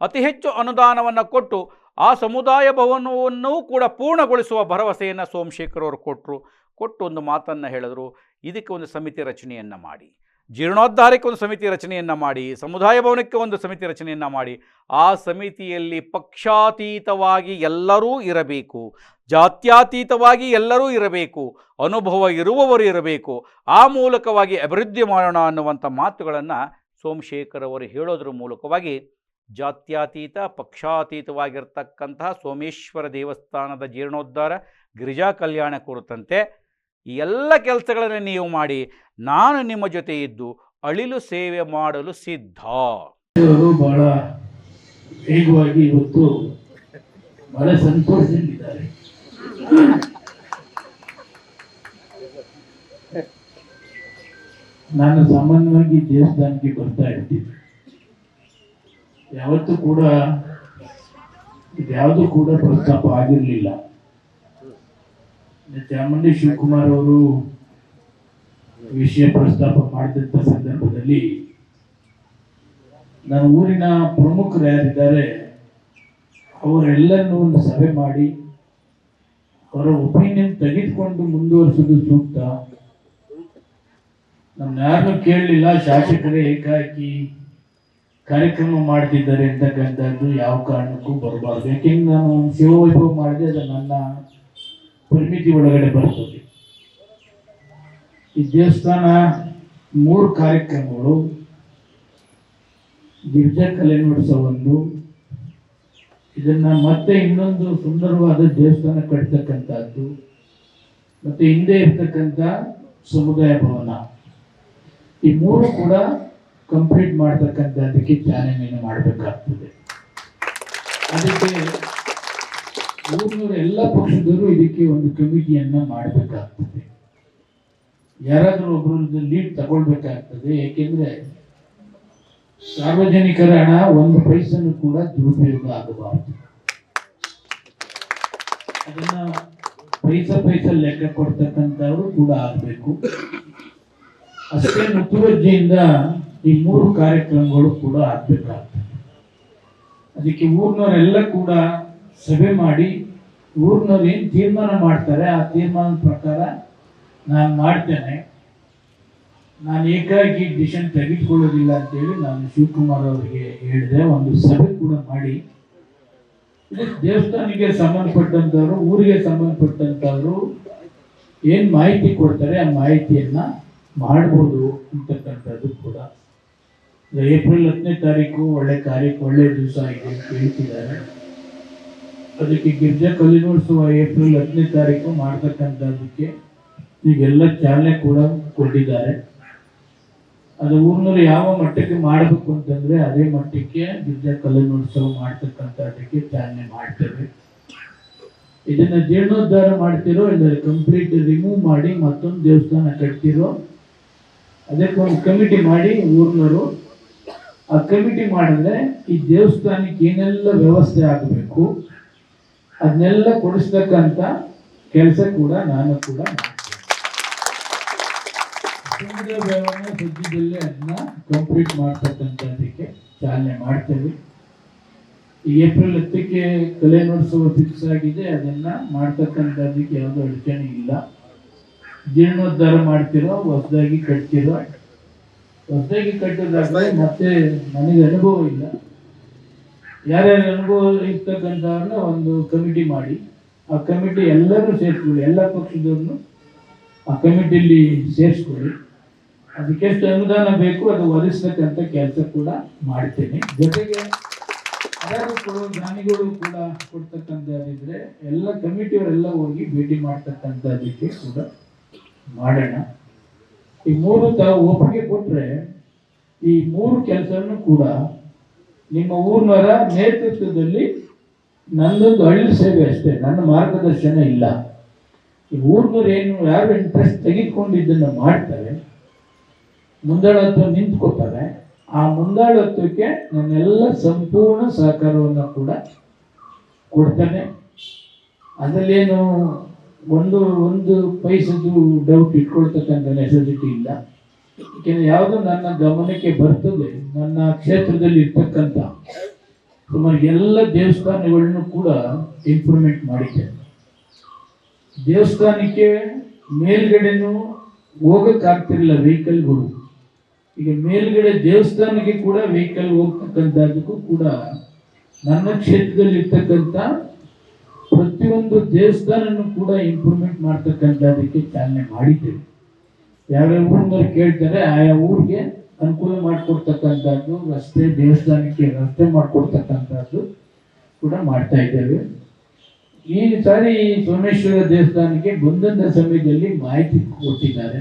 ಅತಿ ಹೆಚ್ಚು ಅನುದಾನವನ್ನು ಕೊಟ್ಟು, ಆ ಸಮುದಾಯ ಭವನವನ್ನು ಕೂಡ ಪೂರ್ಣಗೊಳಿಸುವ ಭರವಸೆಯನ್ನು ಸೋಮಶೇಖರ್ ಅವರು ಕೊಟ್ಟರು ಕೊಟ್ಟು ಒಂದು ಮಾತನ್ನು ಹೇಳಿದರು, ಇದಕ್ಕೆ ಒಂದು ಸಮಿತಿ ರಚನೆಯನ್ನು ಮಾಡಿ. ಜೀರ್ಣೋದ್ಧಾರಕ್ಕೆ ಒಂದು ಸಮಿತಿ ರಚನೆಯನ್ನು ಮಾಡಿ, ಸಮುದಾಯ ಭವನಕ್ಕೆ ಒಂದು ಸಮಿತಿ ರಚನೆಯನ್ನು ಮಾಡಿ, ಆ ಸಮಿತಿಯಲ್ಲಿ ಪಕ್ಷಾತೀತವಾಗಿ ಎಲ್ಲರೂ ಇರಬೇಕು, ಜಾತ್ಯಾತೀತವಾಗಿ ಎಲ್ಲರೂ ಇರಬೇಕು, ಅನುಭವ ಇರುವವರು ಇರಬೇಕು, ಆ ಮೂಲಕವಾಗಿ ಅಭಿವೃದ್ಧಿ ಮಾಡೋಣ ಅನ್ನುವಂಥ ಮಾತುಗಳನ್ನು ಸೋಮಶೇಖರ್ ಅವರು ಹೇಳೋದ್ರ ಮೂಲಕವಾಗಿ ಜಾತ್ಯಾತೀತ, ಪಕ್ಷಾತೀತವಾಗಿರ್ತಕ್ಕಂತಹ ಸೋಮೇಶ್ವರ ದೇವಸ್ಥಾನದ ಜೀರ್ಣೋದ್ಧಾರ, ಗಿರಿಜಾ ಕಲ್ಯಾಣ ಕುರಿತಂತೆ ಈ ಎಲ್ಲ ಕೆಲಸಗಳನ್ನು ನೀವು ಮಾಡಿ ನಾನು ನಿಮ್ಮ ಜೊತೆ ಇದ್ದು ಅಳಿಲು ಸೇವೆ ಮಾಡಲು ಸಿದ್ಧ. ಬಹಳ ವೇಗವಾಗಿ ಇವತ್ತು ಬಹಳ ಸಂತೋಷದಿಂದಿದ್ದಾರೆ. ನಾನು ಸಾಮಾನ್ಯವಾಗಿ ದೇವಸ್ಥಾನಕ್ಕೆ ಬರ್ತಾ ಇರ್ತೀನಿ. ಯಾವತ್ತೂ ಕೂಡ ಇದ್ಯಾವುದು ಕೂಡ ಪ್ರಸ್ತಾಪ ಆಗಿರಲಿಲ್ಲ. ಚಾಮುಂಡಿ ಶಿವಕುಮಾರ್ ಅವರು ವಿಷಯ ಪ್ರಸ್ತಾಪ ಮಾಡಿದಂಥ ಸಂದರ್ಭದಲ್ಲಿ ನನ್ನ ಊರಿನ ಪ್ರಮುಖರು ಯಾರಿದ್ದಾರೆ, ಅವರೆಲ್ಲರನ್ನೂ ಒಂದು ಸಭೆ ಮಾಡಿ ಅವರ ಒಪಿನಿಯನ್ ತೆಗೆದುಕೊಂಡು ಮುಂದುವರಿಸೋದು ಸೂಕ್ತ. ನಮ್ಮ ಯಾರನ್ನೂ ಕೇಳಲಿಲ್ಲ, ಶಾಸಕರೇ ಏಕಾಕಿ ಕಾರ್ಯಕ್ರಮ ಮಾಡ್ತಿದ್ದಾರೆ ಅಂತಕ್ಕಂಥದ್ದು ಯಾವ ಕಾರಣಕ್ಕೂ ಬರಬಾರ್ದು. ಯಾಕೆಂದ್ರೆ ನಾನು ಶಿವವೈಭವ ಮಾಡಿದೆ, ಅದು ನನ್ನ ಪರಿಮಿತಿ ಒಳಗಡೆ ಬರ್ತದೆ. ಈ ದೇವಸ್ಥಾನ ಮೂರು ಕಾರ್ಯಕ್ರಮಗಳು. ಗಿರಿಜಾ ಕಲ್ಯಾಣೋತ್ಸವ ಒಂದು ಇದನ್ನ ಮತ್ತೆ ಇನ್ನೊಂದು ಸುಂದರವಾದ ದೇವಸ್ಥಾನ ಕಟ್ಟತಕ್ಕಂಥದ್ದು ಮತ್ತೆ ಹಿಂದೆ ಇರ್ತಕ್ಕಂಥ ಸಮುದಾಯ ಭವನ. ಈ ಮೂರು ಕೂಡ ಕಂಪ್ಲೀಟ್ ಮಾಡ್ತಕ್ಕಂಥದ್ದಕ್ಕೆ ಚಾಲನೆಯನ್ನು ಮಾಡಬೇಕಾಗ್ತದೆ. ಅದಕ್ಕೆ ಊರಿನವರ ಎಲ್ಲ ಪಕ್ಷದವರು ಇದಕ್ಕೆ ಒಂದು ಕಮಿಟಿಯನ್ನ ಮಾಡಬೇಕಾಗ್ತದೆ. ಯಾರಾದರೂ ಒಬ್ಬರು ಲೀಡ್ ತಗೊಳ್ಬೇಕಾಗ್ತದೆ, ಏಕೆಂದ್ರೆ ಸಾರ್ವಜನಿಕರ ಹಣ ಒಂದು ಪೈಸನ್ನು ಕೂಡ ದುರುಪಯೋಗ ಆಗಬಾರದು. ಅದನ್ನ ಪೈಸ ಪೈಸ ಲೆಕ್ಕ ಕೊಡ್ತಕ್ಕಂಥವ್ರು ಕೂಡ ಆಗಬೇಕು. ಅಷ್ಟೇ ಮುತುವರ್ಜಿಯಿಂದ ಈ ಮೂರು ಕಾರ್ಯಕ್ರಮಗಳು ಕೂಡ ಆಗ್ಬೇಕಾಗ್ತದೆ. ಅದಕ್ಕೆ ಊರಿನವರೆಲ್ಲ ಕೂಡ ಸಭೆ ಮಾಡಿ ಊರಿನವ್ರು ಏನು ತೀರ್ಮಾನ ಮಾಡ್ತಾರೆ. ಆ ತೀರ್ಮಾನದ ಪ್ರಕಾರ ನಾನು ಮಾಡ್ತೇನೆ. ನಾನು ಏಕಾಗಿ ಡಿಸಿಷನ್ ತೆಗೆದುಕೊಳ್ಳೋದಿಲ್ಲ ಅಂತೇಳಿ ನಾನು ಶಿವಕುಮಾರ್ ಅವರಿಗೆ ಹೇಳಿದೆ. ಒಂದು ಸಭೆ ಕೂಡ ಮಾಡಿ. ದೇವಸ್ಥಾನಕ್ಕೆ ಸಂಬಂಧಪಟ್ಟಂತವರು, ಊರಿಗೆ ಸಂಬಂಧಪಟ್ಟಂತವರು ಏನು ಮಾಹಿತಿ ಕೊಡ್ತಾರೆ ಆ ಮಾಹಿತಿಯನ್ನ ಮಾಡ್ಬೋದು ಅಂತಕ್ಕಂಥದ್ದು ಕೂಡ. ಏಪ್ರಿಲ್ ಹತ್ತನೇ ತಾರೀಕು, ಒಳ್ಳೆ ಕಾರ್ಯಕ್ಕೆ ಒಳ್ಳೆ ದಿವಸ ಇದೆ ಅಂತ ಹೇಳ್ತಿದ್ದಾರೆ. ಅದಕ್ಕೆ ಗಿರ್ಜಾ ಕಲ್ಲಿನೋತ್ಸವ ಏಪ್ರಿಲ್ ಹತ್ತನೇ ತಾರೀಕು ಮಾಡ್ತಕ್ಕಂಥದ್ದಕ್ಕೆ ಈಗೆಲ್ಲ ಚಾಲನೆ ಕೂಡ ಕೊಟ್ಟಿದ್ದಾರೆ. ಅದು ಊರಿನವ್ರು ಯಾವ ಮಟ್ಟಕ್ಕೆ ಮಾಡಬೇಕು ಅಂತಂದ್ರೆ ಅದೇ ಮಟ್ಟಕ್ಕೆ ಗಿರ್ಜಾ ಕಲ್ಲಿನೋತ್ಸವ ಮಾಡ್ತಕ್ಕಂಥದ್ದಕ್ಕೆ ಚಾಲನೆ ಮಾಡ್ತೇವೆ. ಇದನ್ನ ಜೀರ್ಣೋದ್ಧಾರ ಮಾಡ್ತಿರೋ ಇಲ್ಲ ಕಂಪ್ಲೀಟ್ ರಿಮೂವ್ ಮಾಡಿ ಮತ್ತೊಂದು ದೇವಸ್ಥಾನ ಕಟ್ತಿರೋ ಅದಕ್ಕೊಂದು ಕಮಿಟಿ ಮಾಡಿ ಊರಿನವರು. ಆ ಕಮಿಟಿ ಮಾಡಿದ್ರೆ ಈ ದೇವಸ್ಥಾನಕ್ಕೆ ಏನೆಲ್ಲ ವ್ಯವಸ್ಥೆ ಆಗಬೇಕು? ಅದನ್ನೆಲ್ಲ ಕೊಡಿಸ್ತಕ್ಕಂಥ ಕೆಲಸ ಕೂಡ ನಾನು ಕೂಡ ಮಾಡ್ತೇನೆ. ಸದ್ಯದಲ್ಲೇ ಅದನ್ನ ಕಂಪ್ಲೀಟ್ ಮಾಡ್ತಕ್ಕಂಥದ್ದಕ್ಕೆ ಚಾಲನೆ ಮಾಡ್ತೇವೆ. ಏಪ್ರಿಲ್ ಹತ್ತಕ್ಕೆ ಕಲೆನೋತ್ಸವ ಫಿಕ್ಸ್ ಆಗಿದೆ, ಅದನ್ನ ಮಾಡ್ತಕ್ಕಂಥದ್ದಕ್ಕೆ ಯಾವುದೋ ಅಡಚಣೆ ಇಲ್ಲ. ಜೀರ್ಣೋದ್ಧಾರ ಮಾಡ್ತಿರೋ, ಹೊಸದಾಗಿ ಕಟ್ತಿರೋ. ಹೊಸದಾಗಿ ಕಟ್ಟಿದಾಗ ಮತ್ತೆ ನನಗೆ ಅನುಭವ ಇಲ್ಲ. ಯಾರ್ಯಾರ ಅನುಭವ ಇರ್ತಕ್ಕಂಥವ್ರನ್ನ ಒಂದು ಕಮಿಟಿ ಮಾಡಿ, ಆ ಕಮಿಟಿ ಎಲ್ಲರೂ ಸೇರಿಸ್ಕೊಳ್ಳಿ, ಎಲ್ಲ ಪಕ್ಷದವ್ರನ್ನು ಆ ಕಮಿಟಿಯಲ್ಲಿ ಸೇರಿಸ್ಕೊಳ್ಳಿ. ಅದಕ್ಕೆಷ್ಟು ಅನುದಾನ ಬೇಕು ಅದು ಒದಗಿಸ್ತಕ್ಕಂಥ ಕೆಲಸ ಕೂಡ ಮಾಡ್ತೇನೆ. ಜೊತೆಗೆ ಕೊಡೋ ದಾನಿಗಳು ಕೂಡ ಕೊಡ್ತಕ್ಕಂಥದ್ದಿದ್ರೆ ಎಲ್ಲ ಕಮಿಟಿಯವರೆಲ್ಲ ಹೋಗಿ ಭೇಟಿ ಮಾಡ್ತಕ್ಕಂಥದ್ದಕ್ಕೆ ಕೂಡ ಮಾಡೋಣ. ಈ ಮೂರು ತ ಒಪ್ಪಿಗೆ ಕೊಟ್ಟರೆ ಈ ಮೂರು ಕೆಲಸವನ್ನು ಕೂಡ ನಿಮ್ಮ ಊರಿನವರ ನೇತೃತ್ವದಲ್ಲಿ ನನ್ನೊಂದು ಹಳ್ಳಿ ಸೇವೆ ಅಷ್ಟೇ, ನನ್ನ ಮಾರ್ಗದರ್ಶನ ಇಲ್ಲ. ಈ ಊರಿನವ್ರು ಏನು, ಯಾರು ಇಂಟ್ರೆಸ್ಟ್ ತೆಗೆದುಕೊಂಡು ಮಾಡ್ತಾರೆ, ಮುಂದಾಳತ್ವ ನಿಂತ್ಕೋತಾರೆ ಆ ಮುಂದಾಳತ್ವಕ್ಕೆ ನನ್ನೆಲ್ಲ ಸಂಪೂರ್ಣ ಸಹಕಾರವನ್ನು ಕೂಡ ಕೊಡ್ತಾನೆ. ಅದರಲ್ಲೇನು ಒಂದು ಒಂದು ಪೈಸದು ಡೌಟ್ ಇಟ್ಕೊಳ್ತಕ್ಕಂಥ ನೆಸೆಸಿಟಿ ಇಲ್ಲ. ಯಾವುದು ನನ್ನ ಗಮನಕ್ಕೆ ಬರ್ತದೆ, ನನ್ನ ಕ್ಷೇತ್ರದಲ್ಲಿ ಇರ್ತಕ್ಕಂಥ ಸುಮಾರು ಎಲ್ಲ ದೇವಸ್ಥಾನಗಳನ್ನು ಕೂಡ ಇಂಪ್ರೂವ್ಮೆಂಟ್ ಮಾಡಿದ್ದೇನೆ. ದೇವಸ್ಥಾನಕ್ಕೆ ಮೇಲ್ಗಡೆನೂ ಹೋಗಕ್ಕಾಗ್ತಿರಲಿಲ್ಲ ವೆಹಿಕಲ್ಗಳು ಈಗ ಮೇಲ್ಗಡೆ ದೇವಸ್ಥಾನಕ್ಕೆ ಕೂಡ ವೆಹಿಕಲ್ ಹೋಗ್ತಕ್ಕಂಥದ್ದಕ್ಕೂ ಕೂಡ ನನ್ನ ಕ್ಷೇತ್ರದಲ್ಲಿ ಇರ್ತಕ್ಕಂಥ ಪ್ರತಿಯೊಂದು ದೇವಸ್ಥಾನನೂ ಕೂಡ ಇಂಪ್ರೂವ್ಮೆಂಟ್ ಮಾಡ್ತಕ್ಕಂಥದ್ದಕ್ಕೆ ಚಾಲನೆ ಮಾಡಿದ್ದೇವೆ. ಯಾವ್ಯಾವ ಊರಿನವ್ರು ಕೇಳ್ತಾರೆ, ಆಯಾ ಊರಿಗೆ ಅನುಕೂಲ ಮಾಡಿಕೊಡ್ತಕ್ಕಂಥದ್ದು, ರಸ್ತೆ, ದೇವಸ್ಥಾನಕ್ಕೆ ರಸ್ತೆ ಮಾಡಿಕೊಡ್ತಕ್ಕಂಥದ್ದು ಕೂಡ ಮಾಡ್ತಾ ಇದ್ದೇವೆ. ಈ ಸಾರಿ ಸೋಮೇಶ್ವರ ದೇವಸ್ಥಾನಕ್ಕೆ ಬಂದಂತ ಸಮಯದಲ್ಲಿ ಮಾಹಿತಿ ಕೊಟ್ಟಿದ್ದಾರೆ.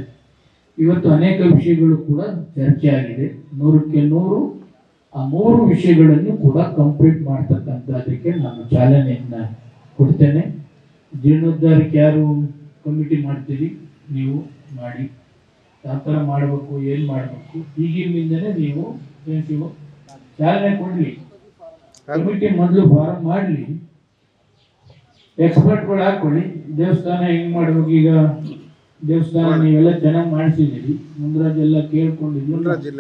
ಇವತ್ತು ಅನೇಕ ವಿಷಯಗಳು ಕೂಡ ಚರ್ಚೆ ಆಗಿದೆ. ನೂರಕ್ಕೆ ನೂರು, ಆ ಮೂರು ವಿಷಯಗಳನ್ನು ಕೂಡ ಕಂಪ್ಲೀಟ್ ಮಾಡ್ತಕ್ಕಂಥದ್ದಕ್ಕೆ ನಾನು ಚಾಲನೆಯನ್ನು ಕೊಡ್ತೇನೆ. ಜೀರ್ಣೋದ್ಧಾರಕ್ಕೆ ಯಾರು ಕಮಿಟಿ ಮಾಡ್ತೀರಿ? ನೀವು ಮಾಡಿ. ಯಾವ ಥರ ಮಾಡಬೇಕು ಏನು ಮಾಡಬೇಕು ಈಗಿನಿಂದನೇ ನೀವು ಏನು ಶಿವು? ಚಾಲನೆ ಕೊಡ್ಲಿ. ಕಮಿಟಿ ಮೊದಲು ಫಾರಂ ಮಾಡಲಿ. ಎಕ್ಸ್ಪರ್ಟ್ಗಳು ಹಾಕೊಳ್ಳಿ. ದೇವಸ್ಥಾನ ಹೆಂಗ್ ಮಾಡ್ಬೇಕು ಈಗ? ದೇವಸ್ಥಾನ ನೀವೆಲ್ಲ ಚೆನ್ನಾಗಿ ಮಾಡಿಸಿದ್ದೀರಿ. ಮುಂದ್ರಾಜ್ ಎಲ್ಲ ಕೇಳ್ಕೊಂಡಿದ್ದೀವಿ ಮುಂದಕ್ಕೆ.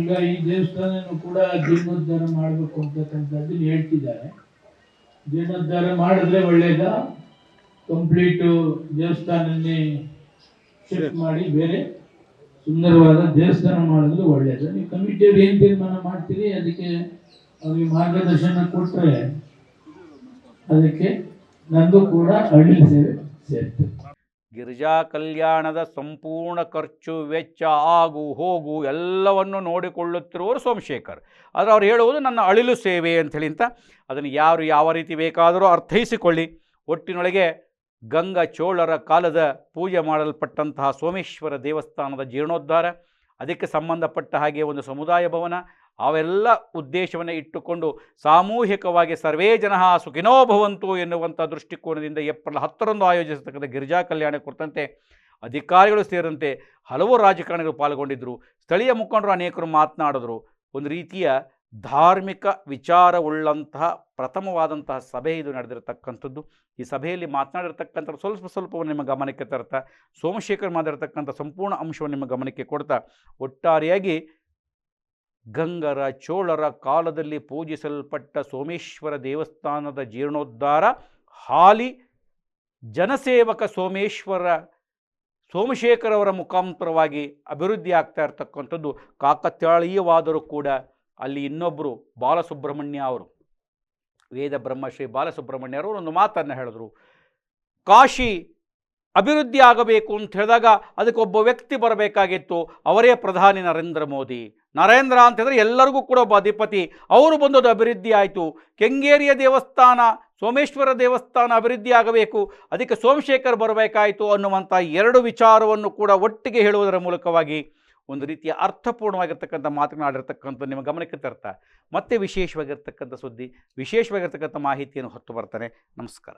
ಈಗ ಈ ದೇವಸ್ಥಾನನು ಕೂಡ ಜೀರ್ಣೋದ್ಧಾರ ಮಾಡಬೇಕು ಅಂತಕ್ಕಂಥದ್ದು ಹೇಳ್ತಿದ್ದಾರೆ. ಜೀರ್ಣೋದ್ಧಾರ ಮಾಡಿದ್ರೆ ಒಳ್ಳೇದ? ಕಂಪ್ಲೀಟು ದೇವಸ್ಥಾನನ್ನೇ ಶಿಫ್ಟ್ ಮಾಡಿ ಬೇರೆ ಸುಂದರವಾದ ದೇವಸ್ಥಾನ ಮಾಡಿದ್ರೆ ಒಳ್ಳೇದು. ನೀವು ಕಮಿಟಿಯವ್ರು ಏನು ತೀರ್ಮಾನ ಮಾಡ್ತೀರಿ? ಅದಕ್ಕೆ ಅವ್ರಿಗೆ ಮಾರ್ಗದರ್ಶನ ಕೊಟ್ಟರೆ ಅದಕ್ಕೆ ನಂದು ಕೂಡ ಹಳ್ಳಿ ಸೇವೆ ಸೇರ್ತದೆ. ಗಿರಿಜಾ ಕಲ್ಯಾಣದ ಸಂಪೂರ್ಣ ಖರ್ಚು ವೆಚ್ಚ ಆಗು ಹೋಗು ಎಲ್ಲವನ್ನು ನೋಡಿಕೊಳ್ಳುತ್ತಿರುವವರು ಸೋಮಶೇಖರ್. ಆದರೆ ಅವ್ರು ಹೇಳುವುದು ನನ್ನ ಅಳಿಲು ಸೇವೆ ಅಂಥೇಳಿ ಅಂತ. ಅದನ್ನು ಯಾರು ಯಾವ ರೀತಿ ಬೇಕಾದರೂ ಅರ್ಥೈಸಿಕೊಳ್ಳಿ. ಒಟ್ಟಿನೊಳಗೆ ಗಂಗಾ ಚೋಳರ ಕಾಲದ ಪೂಜೆ ಮಾಡಲ್ಪಟ್ಟಂತಹ ಸೋಮೇಶ್ವರ ದೇವಸ್ಥಾನದ ಜೀರ್ಣೋದ್ಧಾರ, ಅದಕ್ಕೆ ಸಂಬಂಧಪಟ್ಟ ಹಾಗೆ ಒಂದು ಸಮುದಾಯ ಭವನ ಅವೆಲ್ಲ ಉದ್ದೇಶವನ್ನು ಇಟ್ಟುಕೊಂಡು ಸಾಮೂಹಿಕವಾಗಿ ಸರ್ವೇ ಜನ ಸುಖಿನೋ ಭವಂತು ಎನ್ನುವಂಥ ದೃಷ್ಟಿಕೋನದಿಂದ ಏಪ್ರಿಲ್ ಹತ್ತರಂದು ಆಯೋಜಿಸತಕ್ಕಂಥ ಗಿರಿಜಾ ಕಲ್ಯಾಣ ಕುರಿತಂತೆ ಅಧಿಕಾರಿಗಳು ಸೇರಿದಂತೆ ಹಲವು ರಾಜಕಾರಣಿಗಳು ಪಾಲ್ಗೊಂಡಿದ್ದರು. ಸ್ಥಳೀಯ ಮುಖಂಡರು ಅನೇಕರು ಮಾತನಾಡಿದ್ರು. ಒಂದು ರೀತಿಯ ಧಾರ್ಮಿಕ ವಿಚಾರವುಳ್ಳಂತಹ ಪ್ರಥಮವಾದಂತಹ ಸಭೆ ಇದು ನಡೆದಿರತಕ್ಕಂಥದ್ದು. ಈ ಸಭೆಯಲ್ಲಿ ಮಾತನಾಡಿರ್ತಕ್ಕಂಥ ಸ್ವಲ್ಪ ಸ್ವಲ್ಪವನ್ನು ನಿಮ್ಮ ಗಮನಕ್ಕೆ ತರ್ತಾ, ಸೋಮಶೇಖರ್ ಮಾತಾಡಿರ್ತಕ್ಕಂಥ ಸಂಪೂರ್ಣ ಅಂಶವನ್ನು ನಿಮ್ಮ ಗಮನಕ್ಕೆ ಕೊಡ್ತಾ, ಒಟ್ಟಾರೆಯಾಗಿ ಗಂಗರ ಚೋಳರ ಕಾಲದಲ್ಲಿ ಪೂಜಿಸಲ್ಪಟ್ಟ ಸೋಮೇಶ್ವರ ದೇವಸ್ಥಾನದ ಜೀರ್ಣೋದ್ಧಾರ, ಹಾಲಿ ಜನಸೇವಕ ಸೋಮೇಶ್ವರ ಸೋಮಶೇಖರವರ ಮುಖಾಂತರವಾಗಿ ಅಭಿವೃದ್ಧಿ ಆಗ್ತಾ ಇರ್ತಕ್ಕಂಥದ್ದು ಕಾಕತಾಳೀಯವಾದರೂ ಕೂಡ ಅಲ್ಲಿ ಇನ್ನೊಬ್ಬರು ಬಾಲಸುಬ್ರಹ್ಮಣ್ಯ ಅವರು, ವೇದ ಬ್ರಹ್ಮಶ್ರೀ ಬಾಲಸುಬ್ರಹ್ಮಣ್ಯ ಅವರು ಒಂದು ಮಾತನ್ನು ಹೇಳಿದ್ರು. ಕಾಶಿ ಅಭಿವೃದ್ಧಿ ಆಗಬೇಕು ಅಂತ ಹೇಳಿದಾಗ ಅದಕ್ಕೆ ಒಬ್ಬ ವ್ಯಕ್ತಿ ಬರಬೇಕಾಗಿತ್ತು, ಅವರೇ ಪ್ರಧಾನಿ ನರೇಂದ್ರ ಮೋದಿ. ನರೇಂದ್ರ ಅಂತ ಹೇಳಿದ್ರೆ ಎಲ್ಲರಿಗೂ ಕೂಡ ಒಬ್ಬ ಅಧಿಪತಿ. ಅವರು ಬಂದದ್ದು ಅಭಿವೃದ್ಧಿ ಆಯಿತು. ಕೆಂಗೇರಿಯ ದೇವಸ್ಥಾನ, ಸೋಮೇಶ್ವರ ದೇವಸ್ಥಾನ ಅಭಿವೃದ್ಧಿ ಆಗಬೇಕು. ಅದಕ್ಕೆ ಸೋಮಶೇಖರ್ ಬರಬೇಕಾಯಿತು ಅನ್ನುವಂಥ ಎರಡು ವಿಚಾರವನ್ನು ಕೂಡ ಒಟ್ಟಿಗೆ ಹೇಳುವುದರ ಮೂಲಕವಾಗಿ ಒಂದು ರೀತಿಯ ಅರ್ಥಪೂರ್ಣವಾಗಿರ್ತಕ್ಕಂಥ ಮಾತನಾಡಿರ್ತಕ್ಕಂಥ ನಿಮ್ಮ ಗಮನಕ್ಕೆ ತರ್ತಾ. ಮತ್ತೆ ವಿಶೇಷವಾಗಿರ್ತಕ್ಕಂಥ ಸುದ್ದಿ, ವಿಶೇಷವಾಗಿರ್ತಕ್ಕಂಥ ಮಾಹಿತಿಯನ್ನು ಹೊತ್ತು ಬರ್ತಾನೆ. ನಮಸ್ಕಾರ.